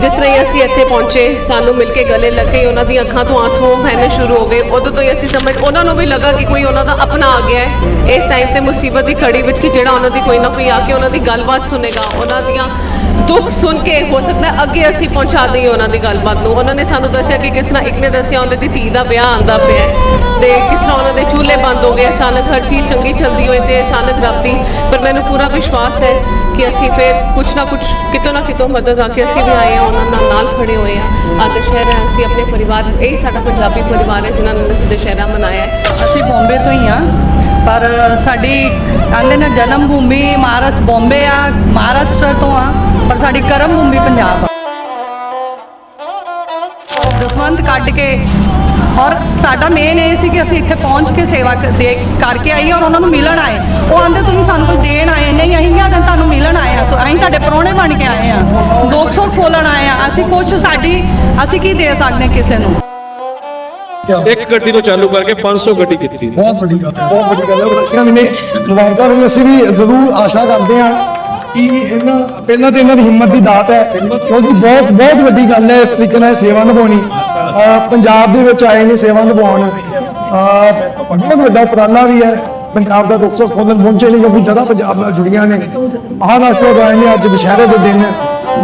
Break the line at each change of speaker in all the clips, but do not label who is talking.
ਜਿਸ ਤਰ੍ਹਾਂ ਹੀ ਅਸੀਂ ਇੱਥੇ ਪਹੁੰਚੇ, ਸਾਨੂੰ ਮਿਲ ਕੇ ਗਲੇ ਲੱਗੇ ਉਹਨਾਂ ਦੀਆਂ ਅੱਖਾਂ ਤੋਂ ਆਂਸੂ ਬਹਿਣੇ ਸ਼ੁਰੂ ਹੋ ਗਏ। ਉਦੋਂ ਤੋਂ ਹੀ ਅਸੀਂ ਸਮਝ, ਉਹਨਾਂ ਨੂੰ ਵੀ ਲੱਗਾ ਕਿ ਕੋਈ ਉਹਨਾਂ ਦਾ ਆਪਣਾ ਆ ਗਿਆ ਹੈ। ਇਸ ਟਾਈਮ ਤੇ ਮੁਸੀਬਤ ਦੀ ਖੜੀ ਵਿੱਚ ਕਿ ਜਿਹੜਾ ਉਹਨਾਂ ਦੀ ਕੋਈ ਨਾ ਕੋਈ ਆ ਕੇ ਉਹਨਾਂ ਦੀ ਗੱਲਬਾਤ ਸੁਨੇਗਾ ਉਹਨਾਂ ਦੀਆਂ ਦੁੱਖ ਸੁਣ ਕੇ ਹੋ ਸਕਦਾ ਅੱਗੇ ਅਸੀਂ ਪਹੁੰਚਾ ਦਈਏ ਉਹਨਾਂ ਦੀ ਗੱਲਬਾਤ ਨੂੰ। ਉਹਨਾਂ ਨੇ ਸਾਨੂੰ ਦੱਸਿਆ ਕਿ ਕਿਸ ਤਰ੍ਹਾਂ ਇੱਕ ਨੇ ਦੱਸਿਆ, ਉਹਨਾਂ ਦੀ ਧੀ ਦਾ ਵਿਆਹ ਆਂਦਾ ਪਿਆ ਹੈ। ਤੇ ਕਿਸ ਤਰ੍ਹਾਂ ਉਹਨਾਂ ਦੇ ਚੂਲੇ ਬੰਦ ਹੋ ਗਏ। ਅਚਾਨਕ ਹਰ ਚੀਜ਼ ਚੰਗੀ ਚੱਲਦੀ ਹੋਈ ਤੇ ਅਚਾਨਕ ਰੱਬਦੀ ਪਰ ਮੈਨੂੰ ਪੂਰਾ ਵਿਸ਼ਵਾਸ ਹੈ ਕਿ ਅਸੀਂ ਫਿਰ ਕੁਛ ਨਾ ਕੁਛ, ਕਿਤੋਂ ਨਾ ਕਿਤੋਂ ਮਦਦ ਆ ਕੇ ਅਸੀਂ ਵੀ ਆਏ ਹਾਂ, ਉਹਨਾਂ ਨਾਲ ਨਾਲ ਖੜੇ ਹੋਏ ਹਾਂ। ਅੱਜ ਦੁਸ਼ਹਿਰਾ ਅਸੀਂ ਆਪਣੇ ਪਰਿਵਾਰ, ਇਹ ਸਾਡਾ ਪੰਜਾਬੀ ਪਰਿਵਾਰ ਹੈ, ਜਿਨ੍ਹਾਂ ਨੇ ਅਸੀਂ ਦੁਸ਼ਹਿਰਾ ਮਨਾਇਆ
ਅਸੀਂ ਬੰਬੇ ਤੋਂ ਹੀ ਆ ਪਰ ਸਾਡੀ, ਕਹਿੰਦੇ ਨੇ ਜਨਮ ਭੂਮੀ ਮਹਾਰਾਸ਼ਟਰ ਬੰਬੇ ਆ, ਮਹਾਰਾਸ਼ਟਰ ਤੋਂ ਆ, ਪਰ ਸਾਡੀ ਕਰਮ ਭੂਮੀ ਪੰਜਾਬ ਆ। ਦਸਵੰਤ ਕੱਢ ਕੇ ਔਰ ਸਾਡਾ ਮੇਨ ਇਹ ਸੀ ਕਿ ਅਸੀਂ ਇੱਥੇ ਪਹੁੰਚ ਕੇ ਸੇਵਾ ਦੇ ਕਰਕੇ ਆਈਏ ਔਰ ਉਹਨਾਂ ਨੂੰ ਮਿਲਣ ਆਏ। ਉਹ ਆਂਦੇ ਤੁਸੀਂ ਸਾਨੂੰ ਕੁਝ ਦੇਣ ਆਏ ਨਹੀਂ ਅਸੀਂ ਕਿਹਾ ਦਿਨ ਤੁਹਾਨੂੰ ਮਿਲਣ ਆਏ ਆ ਤਾਂ ਅਸੀਂ ਤੁਹਾਡੇ ਪ੍ਰਾਹੁਣੇ ਬਣ ਕੇ ਆਏ ਆ ਦੁੱਖ ਸੁੱਖ ਫੋਲਣ ਆਏ ਆ ਅਸੀਂ ਕੁਝ ਸਾਡੀ ਅਸੀਂ ਕੀ ਦੇ ਸਕਦੇ ਕਿਸੇ ਨੂੰ?
ਇੱਕ ਗੱਡੀ ਤੋਂ ਚਾਲੂ ਕਰਕੇ 500 ਗੱਡੀ ਕੀਤੀ।
ਬਹੁਤ ਵੱਡੀ ਗੱਲ ਬਹੁਤ ਵੱਡੀ ਗੱਲ ਹੈ। ਬੱਚਿਆਂ ਨੇ ਮੁਬਾਰਕਾਂ ਵੀ ਅਸੀਂ ਵੀ ਜ਼ਰੂਰ ਆਸ਼ਾ ਕਰਦੇ ਹਾਂ। ਕਿ ਇਹਨਾਂ ਪਹਿਲਾਂ ਤਾਂ ਇਹਨਾਂ ਦੀ ਹਿੰਮਤ ਦੀ ਦਾਤ ਹੈ, ਕਿਉਂਕਿ ਬਹੁਤ ਬਹੁਤ ਵੱਡੀ ਗੱਲ ਹੈ ਇਸ ਤਰੀਕੇ ਨਾਲ ਸੇਵਾ ਨਿਭਾਉਣੀ। ਪੰਜਾਬ ਦੇ ਵਿੱਚ ਆਏ ਨੇ ਸੇਵਾ ਨਿਭਾਉਣ। ਬਹੁਤ ਵੱਡਾ ਉਪਰਾਲਾ ਵੀ ਹੈ। ਪੰਜਾਬ ਦਾ ਦੁੱਖ ਸੁੱਖ ਫੋਲਣ ਪਹੁੰਚੇ ਨੇ, ਕਿਉਂਕਿ ਜਗ੍ਹਾ ਪੰਜਾਬ ਨਾਲ ਜੁੜੀਆਂ ਨੇ। ਮਹਾਰਾਸ਼ਟਰ ਤੋਂ ਆਏ ਨੇ ਅੱਜ ਦੁਸ਼ਹਿਰੇ ਦੇ ਦਿਨ।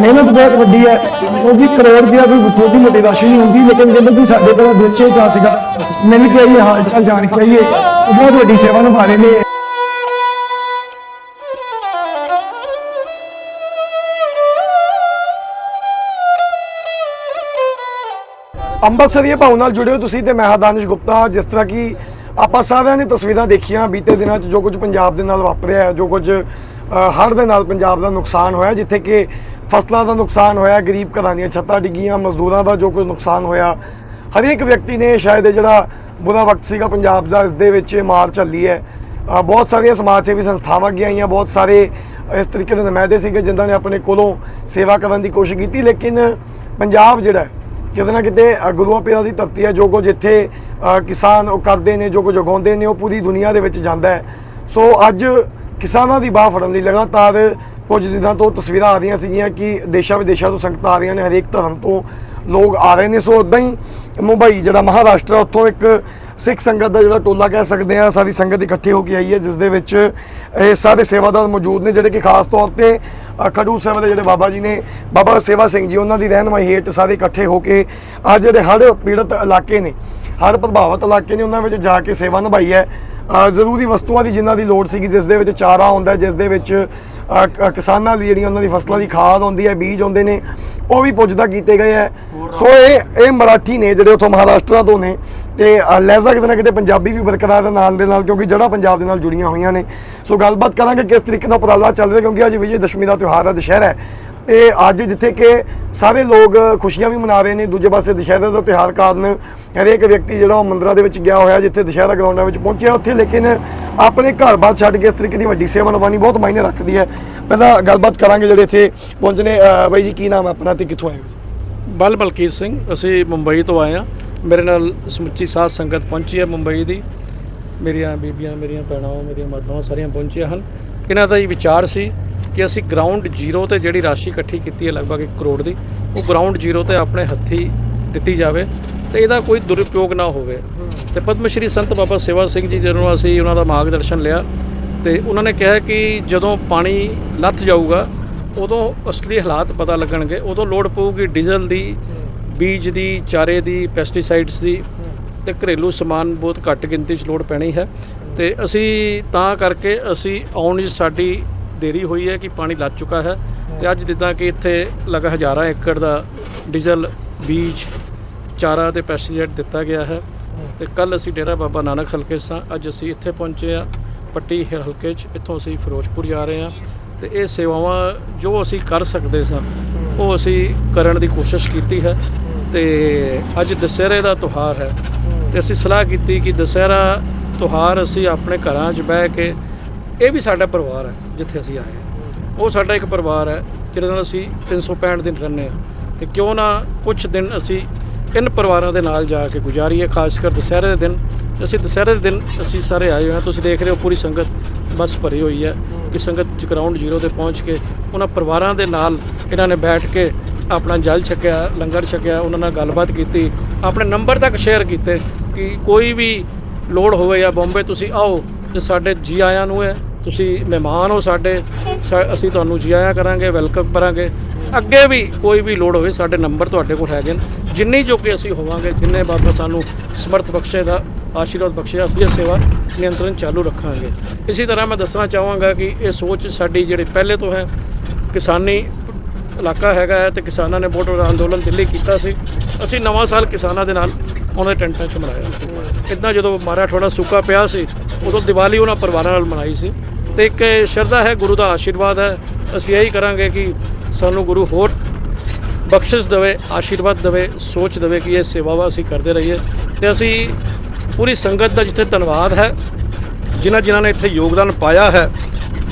ਮਿਹਨਤ ਬਹੁਤ ਵੱਡੀ ਹੈ, ਕਿਉਂਕਿ ਕਰੋੜ ਰੁਪਇਆ ਕੋਈ ਛੋਟੀ ਮੋਟੀ ਰਾਸ਼ੀ ਨਹੀਂ ਹੁੰਦੀ, ਲੇਕਿਨ ਜਦੋਂ ਵੀ ਸਾਡੇ ਕੋਲ ਦਿਲ 'ਚ ਇਹ ਸੀਗਾ। ਮਿਲ ਕੇ ਆਈਏ ਹਾਲ ਚਾਲ ਜਾਣ ਕੇ ਆਈਏ। ਸੋ ਬਹੁਤ ਵੱਡੀ ਸੇਵਾ ਨਿਭਾ ਰਹੇ ਨੇ। ਅੰਮ੍ਰਿਤਸਰੀਏ ਭਾਉ ਨਾਲ ਜੁੜੇ ਹੋ ਤੁਸੀਂ ਤੇ ਮੈਂ ਹਾਂ ਦਾਨਿਸ਼ ਗੁਪਤਾ। ਜਿਸ ਤਰ੍ਹਾਂ ਕਿ ਆਪਾਂ ਸਾਰਿਆਂ ਨੇ ਤਸਵੀਰਾਂ ਦੇਖੀਆਂ ਬੀਤੇ ਦਿਨਾਂ 'ਚ ਜੋ ਕੁਝ ਪੰਜਾਬ ਦੇ ਨਾਲ ਵਾਪਰਿਆ ਜੋ ਕੁਝ ਹੜ੍ਹ ਦੇ ਨਾਲ ਪੰਜਾਬ ਦਾ ਨੁਕਸਾਨ ਹੋਇਆ, ਜਿੱਥੇ ਕਿ ਫਸਲਾਂ ਦਾ ਨੁਕਸਾਨ ਹੋਇਆ, ਗਰੀਬ ਘਰਾਂ ਦੀਆਂ ਛੱਤਾਂ ਡਿੱਗੀਆਂ, ਮਜ਼ਦੂਰਾਂ ਦਾ ਜੋ ਕੁਝ ਨੁਕਸਾਨ ਹੋਇਆ। ਹਰੇਕ ਵਿਅਕਤੀ ਨੇ ਸ਼ਾਇਦ ਇਹ ਜਿਹੜਾ ਬੁਰਾ ਵਕਤ ਸੀਗਾ ਪੰਜਾਬ ਦਾ, ਇਸ ਦੇ ਵਿੱਚ ਮਾਰ ਝੱਲੀ ਹੈ। ਬਹੁਤ ਸਾਰੀਆਂ ਸਮਾਜ ਸੇਵੀ ਸੰਸਥਾਵਾਂ ਅੱਗੇ ਆਈਆਂ, ਬਹੁਤ ਸਾਰੇ ਇਸ ਤਰੀਕੇ ਦੇ ਨੁਮਾਇੰਦੇ ਸੀਗੇ ਜਿਨ੍ਹਾਂ ਨੇ ਆਪਣੇ ਕੋਲੋਂ ਸੇਵਾ ਕਰਨ ਦੀ ਕੋਸ਼ਿਸ਼ ਕੀਤੀ, ਲੇਕਿਨ ਪੰਜਾਬ ਜਿਹੜਾ ਕਿਤੇ ਨਾ ਕਿਤੇ ਗੁਰੂਆਂ ਪੀਰਾਂ ਦੀ ਧਰਤੀ ਹੈ, ਜੋ ਕੁਝ ਇੱਥੇ ਕਿਸਾਨ ਉਹ ਕਰਦੇ ਨੇ, ਜੋ ਕੁਝ ਉਗਾਉਂਦੇ ਨੇ, ਉਹ ਪੂਰੀ ਦੁਨੀਆ ਦੇ ਵਿੱਚ ਜਾਂਦਾ ਹੈ। ਸੋ ਅੱਜ ਕਿਸਾਨਾਂ ਦੀ ਬਾਹ ਫੜਨ ਲਈ ਲਗਾਤਾਰ ਕੁਝ ਦਿਨਾਂ ਤੋਂ ਤਸਵੀਰਾਂ ਆ ਰਹੀਆਂ ਸੀਗੀਆਂ ਕਿ ਦੇਸ਼ਾਂ ਵਿਦੇਸ਼ਾਂ ਤੋਂ ਸੰਗਤਾਂ ਆ ਰਹੀਆਂ ਨੇ ਹਰੇਕ ਧਰਮ ਤੋਂ ਲੋਕ ਆ ਰਹੇ ਨੇ। ਸੋ ਉਦਾਂ ਹੀ ਮੁੰਬਈ, ਜਿਹੜਾ ਮਹਾਰਾਸ਼ਟਰ ਉੱਥੋਂ ਇੱਕ ਸਿੱਖ ਸੰਗਤ ਦਾ ਜਿਹੜਾ ਟੋਲਾ ਕਹਿ ਸਕਦੇ ਆ ਸਾਰੀ ਸੰਗਤ ਇਕੱਠੀ ਹੋ ਕੇ ਆਈ ਹੈ, ਜਿਸ ਦੇ ਵਿੱਚ ਇਹ ਸਾਰੇ ਸੇਵਾਦਾਰ ਮੌਜੂਦ ਨੇ, ਜਿਹੜੇ ਕਿ ਖਾਸ ਤੌਰ ਤੇ ਖਡੂਰ ਸਾਹਿਬ ਦੇ ਜਿਹੜੇ ਬਾਬਾ ਜੀ ਨੇ, ਬਾਬਾ ਸੇਵਾ ਸਿੰਘ ਜੀ, ਉਹਨਾਂ ਦੀ ਰਹਿਨਮਾਈ ਹੇਠ ਸਾਰੇ ਇਕੱਠੇ ਹੋ ਕੇ ਅੱਜ ਜਿਹੜੇ ਹੜ੍ਹ ਪੀੜਤ ਇਲਾਕੇ ਨੇ, ਹੜ੍ਹ ਪ੍ਰਭਾਵਿਤ ਇਲਾਕੇ ਨੇ, ਉਹਨਾਂ ਵਿੱਚ ਜਾ ਕੇ ਸੇਵਾ ਨਿਭਾਈ ਹੈ। ਜ਼ਰੂਰੀ ਵਸਤੂਆਂ ਦੀ ਜਿਨ੍ਹਾਂ ਦੀ ਲੋੜ ਸੀਗੀ ਜਿਸ ਦੇ ਵਿੱਚ ਚਾਰਾ ਹੁੰਦਾ ਜਿਸ ਦੇ ਵਿੱਚ ਕਿਸਾਨਾਂ ਦੀ ਜਿਹੜੀਆਂ ਉਹਨਾਂ ਦੀ ਫਸਲਾਂ ਦੀ ਖਾਦ ਹੁੰਦੀ ਹੈ ਬੀਜ ਹੁੰਦੇ ਨੇ ਉਹ ਵੀ ਪੁੱਜਦਾ ਕੀਤੇ ਗਏ ਹੈ। ਸੋ ਇਹ ਇਹ ਮਰਾਠੀ ਨੇ ਜਿਹੜੇ ਉੱਥੋਂ ਮਹਾਰਾਸ਼ਟਰ ਤੋਂ ਨੇ ਤੇ ਲਹਿਜ਼ਾ ਕਿਤੇ ਨਾ ਕਿਤੇ ਪੰਜਾਬੀ ਵੀ ਬਰਕਰਾਰ ਹੈ ਨਾਲ ਦੇ ਨਾਲ ਕਿਉਂਕਿ ਜੜਾ ਪੰਜਾਬ ਦੇ ਨਾਲ ਜੁੜੀਆਂ ਹੋਈਆਂ ਨੇ। ਸੋ ਗੱਲਬਾਤ ਕਰਾਂਗੇ ਕਿਸ ਤਰੀਕੇ ਨਾਲ ਉਪਰਾਲਾ ਚੱਲ ਰਿਹਾ ਕਿਉਂਕਿ ਅੱਜ ਵਿਜੇ ਦਸ਼ਮੀ ਦਾ ਤਿਉਹਾਰ ਹੈ ਦੁਸ਼ਹਿਰਾ ਹੈ। ਤੇ ਅੱਜ ਜਿੱਥੇ ਕਿ ਸਾਰੇ ਲੋਕ ਖੁਸ਼ੀਆਂ ਵੀ ਮਨਾ ਰਹੇ ਨੇ, ਦੂਜੇ ਪਾਸੇ ਦੁਸ਼ਹਿਰੇ ਦਾ ਤਿਉਹਾਰ ਕਾਰਨ ਹਰੇਕ ਵਿਅਕਤੀ ਜਿਹੜਾ ਉਹ ਮੰਦਰਾਂ ਦੇ ਵਿੱਚ ਗਿਆ ਹੋਇਆ, ਜਿੱਥੇ ਦੁਸ਼ਹਿਰਾ ਗਰਾਊਂਡਾਂ ਵਿੱਚ ਪਹੁੰਚਿਆ, ਉੱਥੇ ਲੇਕਿਨ ਆਪਣੇ ਘਰ-ਬਾਰ ਛੱਡ ਕੇ ਇਸ ਤਰੀਕੇ ਦੀ ਵੱਡੀ ਸੇਵਾ ਨਿਭਾਉਣੀ ਬਹੁਤ ਮਾਇਨੇ ਰੱਖਦੀ ਹੈ। ਪਹਿਲਾਂ ਗੱਲਬਾਤ ਕਰਾਂਗੇ ਜਿਹੜੇ ਇੱਥੇ ਪਹੁੰਚਨੇ ਬਾਈ ਜੀ, ਕੀ ਨਾਮ ਹੈ ਆਪਣਾ ਤੇ ਕਿੱਥੋਂ ਆਏ ਹੋ?
ਬਲ ਬਲਕੀਤ ਸਿੰਘ, ਅਸੀਂ ਮੁੰਬਈ ਤੋਂ ਆਏ ਆ ਮੇਰੇ ਨਾਲ ਸਮੁੱਚੀ ਸਾਧ ਸੰਗਤ ਪਹੁੰਚੀ ਹੈ ਮੁੰਬਈ ਦੀ। ਮੇਰੀਆਂ ਬੀਬੀਆਂ, ਮੇਰੀਆਂ ਭੈਣਾਂ, ਮੇਰੀਆਂ ਮਾਤਾਵਾਂ ਸਾਰੀਆਂ ਪਹੁੰਚੀਆਂ ਹਨ। ਇਹਨਾਂ ਦਾ ਇਹ ਵਿਚਾਰ ਸੀ ਕਿ ਅਸੀਂ ਗਰਾਊਂਡ ਜ਼ੀਰੋ ਤੇ ਜਿਹੜੀ ਰਾਸ਼ੀ ਇਕੱਠੀ ਕੀਤੀ ਹੈ ਲਗਭਗ 1 ਕਰੋੜ ਦੀ, ਉਹ ਗਰਾਊਂਡ ਜ਼ੀਰੋ ਤੇ ਆਪਣੇ ਹੱਥੀ ਦਿੱਤੀ ਜਾਵੇ ਤੇ ਇਹਦਾ ਕੋਈ ਦੁਰਉਪਯੋਗ ਨਾ ਹੋਵੇ। ਤੇ ਪਦਮ ਸ਼੍ਰੀ ਸੰਤ ਬਾਬਾ ਸੇਵਾ ਸਿੰਘ ਜੀ ਜਦੋਂ ਅਸੀਂ ਉਹਨਾਂ ਦਾ ਮਾਰਗਦਰਸ਼ਨ ਲਿਆ ਤੇ ਉਹਨਾਂ ਨੇ ਕਿਹਾ ਕਿ ਜਦੋਂ ਪਾਣੀ ਲੱਥ ਜਾਊਗਾ, ਉਦੋਂ ਅਸਲੀ ਹਾਲਾਤ ਪਤਾ ਲੱਗਣਗੇ, ਉਦੋਂ ਲੋੜ ਪਊਗੀ ਡੀਜ਼ਲ ਦੀ, ਬੀਜ ਦੀ, ਚਾਰੇ ਦੀ ਪੈਸਟੀਸਾਈਡਸ ਦੀ ਤੇ ਘਰੇਲੂ ਸਮਾਨ ਬਹੁਤ ਘੱਟ ਗਿਣਤੀ 'ਚ ਲੋੜ ਪੈਣੀ ਹੈ। ਤੇ ਅਸੀਂ ਤਾਂ ਕਰਕੇ ਅਸੀਂ ਆਉਣ 'ਚ ਸਾਡੀ ਦੇਰੀ ਹੋਈ ਹੈ ਕਿ ਪਾਣੀ ਲੱਗ ਚੁੱਕਾ ਹੈ ਤੇ ਅੱਜ ਜਿੱਦਾਂ ਕਿ ਇੱਥੇ ਲਗਾ ਹਜ਼ਾਰਾਂ ਏਕੜ ਦਾ ਡੀਜ਼ਲ, ਬੀਜ, ਚਾਰਾ ਤੇ ਪੈਸਟੀਸਾਈਡ ਦਿੱਤਾ ਗਿਆ ਹੈ। ਤੇ ਕੱਲ ਅਸੀਂ ਡੇਰਾ ਬਾਬਾ ਨਾਨਕ ਹਲਕੇ ਸਾਂ, ਅੱਜ ਅਸੀਂ ਇੱਥੇ ਪਹੁੰਚੇ ਆ ਪੱਟੀ ਹਲਕੇ 'ਚ, ਇੱਥੋਂ ਅਸੀਂ ਫਿਰੋਜ਼ਪੁਰ ਜਾ ਰਹੇ ਹਾਂ। ਤੇ ਇਹ ਸੇਵਾਵਾਂ ਜੋ ਅਸੀਂ ਕਰ ਸਕਦੇ ਸਾਂ, ਉਹ ਅਸੀਂ ਕਰਨ ਦੀ ਕੋਸ਼ਿਸ਼ ਕੀਤੀ ਹੈ। ਤੇ ਅੱਜ ਦੁਸਹਿਰੇ ਦਾ ਤਿਉਹਾਰ ਹੈ। ਤੇ ਅਸੀਂ ਸਲਾਹ ਕੀਤੀ ਕਿ ਦੁਸਹਿਰਾ ਤਿਉਹਾਰ ਅਸੀਂ ਆਪਣੇ ਘਰਾਂ 'ਚ ਬਹਿ ਕੇ ਇਹ ਵੀ ਸਾਡਾ ਪਰਿਵਾਰ ਹੈ, ਜਿੱਥੇ ਅਸੀਂ ਆਏ ਹਾਂ। ਉਹ ਸਾਡਾ ਇੱਕ ਪਰਿਵਾਰ ਹੈ, ਜਿਹਦੇ ਨਾਲ ਅਸੀਂ 365 ਦਿਨ ਰਹਿੰਦੇ ਹਾਂ। ਤੇ ਕਿਉਂ ਨਾ ਕੁਝ ਦਿਨ ਅਸੀਂ ਇਨ ਪਰਿਵਾਰਾਂ ਦੇ ਨਾਲ ਜਾ ਕੇ ਗੁਜ਼ਾਰੀਏ, ਖਾਸ ਕਰ ਦੁਸਹਿਰੇ ਦੇ ਦਿਨ। ਅਸੀਂ ਦੁਸਹਿਰੇ ਦੇ ਦਿਨ ਅਸੀਂ ਸਾਰੇ ਆਏ ਹੋਏ ਹਾਂ। ਤੁਸੀਂ ਦੇਖ ਰਹੇ ਹੋ ਪੂਰੀ ਸੰਗਤ ਬਸ ਭਰੀ ਹੋਈ ਹੈ ਕਿ ਸੰਗਤ ਗਰਾਊਂਡ ਜ਼ੀਰੋ ਤੇ ਪਹੁੰਚ ਕੇ ਉਹਨਾਂ ਪਰਿਵਾਰਾਂ ਦੇ ਨਾਲ ਇਹਨਾਂ ਨੇ ਬੈਠ ਕੇ ਆਪਣਾ ਜਲ ਛਕਿਆ, ਲੰਗਰ ਛਕਿਆ, ਉਹਨਾਂ ਨਾਲ ਗੱਲਬਾਤ ਕੀਤੀ, ਆਪਣੇ ਨੰਬਰ ਤੱਕ ਸ਼ੇਅਰ ਕੀਤੇ ਕਿ ਕੋਈ ਵੀ ਲੋੜ ਹੋਵੇ ਜਾਂ ਬੰਬੇ ਤੁਸੀਂ ਆਓ ਤੇ ਸਾਡੇ ਜੀ ਆਇਆਂ ਨੂੰ ਹੈ। ਤੁਸੀਂ ਮਹਿਮਾਨ ਹੋ ਸਾਡੇ, ਸਾ- ਅਸੀਂ ਤੁਹਾਨੂੰ ਜੀ ਆਇਆਂ ਕਰਾਂਗੇ, ਵੈਲਕਮ ਕਰਾਂਗੇ। ਅੱਗੇ ਵੀ ਕੋਈ ਵੀ ਲੋੜ ਹੋਵੇ, ਸਾਡੇ ਨੰਬਰ ਤੁਹਾਡੇ ਕੋਲ ਹੈਗੇ ਨੇ। ਜਿੰਨੀ ਜੋ ਕਿ ਅਸੀਂ ਹੋਵਾਂਗੇ, ਜਿੰਨੇ ਬਾਬਾ ਸਾਨੂੰ ਸਮਰਥ ਬਖਸ਼ੇ ਦਾ, ਆਸ਼ੀਰਵਾਦ ਬਖਸ਼ਿਆ ਅਸੀਂ ਇਹ ਸੇਵਾ ਨਿਯੰਤਰਣ ਚਾਲੂ ਰੱਖਾਂਗੇ। ਇਸੇ ਤਰ੍ਹਾਂ ਮੈਂ ਦੱਸਣਾ ਚਾਹਾਂਗਾ ਕਿ ਇਹ ਸੋਚ ਸਾਡੀ ਜਿਹੜੀ ਪਹਿਲੇ ਤੋਂ ਹੈ, ਕਿਸਾਨੀ ਇਲਾਕਾ ਹੈਗਾ ਹੈ ਤੇ ਕਿਸਾਨਾਂ ਨੇ ਬਹੁਤ ਵੱਡਾ ਅੰਦੋਲਨ ਦਿੱਲੀ ਕੀਤਾ ਸੀ। ਅਸੀਂ ਨਵਾਂ ਸਾਲ ਕਿਸਾਨਾਂ ਦੇ ਨਾਲ ਉਹਨਾਂ ਦੇ ਟੈਂਟਾਂ 'ਚ ਮਨਾਇਆ ਸੀ। ਇਦਾਂ ਜਦੋਂ ਮਾਰਾ ਥੋੜਾ ਸੁੱਕਾ ਪਿਆ ਸੀ ਉਦੋਂ ਦੀਵਾਲੀ ਉਹਨਾਂ ਪਰਿਵਾਰਾਂ ਨਾਲ ਮਨਾਈ ਸੀ ਤੇ ਇੱਕ ਸ਼ਰਧਾ ਹੈ, ਗੁਰੂ ਦਾ ਆਸ਼ੀਰਵਾਦ ਹੈ। ਅਸੀਂ ਇਹੀ ਕਰਾਂਗੇ ਕਿ ਸਾਨੂੰ ਗੁਰੂ ਹੋਰ ਬਖਸ਼ਿਸ਼ ਦੇਵੇ, ਆਸ਼ੀਰਵਾਦ ਦੇਵੇ, ਸੋਚ ਦੇਵੇ ਕਿ ਇਹ ਸੇਵਾਵਾਂ ਅਸੀਂ ਕਰਦੇ ਰਹੀਏ। ਤੇ ਅਸੀਂ ਪੂਰੀ ਸੰਗਤ ਦਾ ਜਿੱਥੇ ਧੰਨਵਾਦ ਹੈ, ਜਿਨ੍ਹਾਂ ਜਿਨ੍ਹਾਂ ਨੇ ਇੱਥੇ ਯੋਗਦਾਨ ਪਾਇਆ ਹੈ,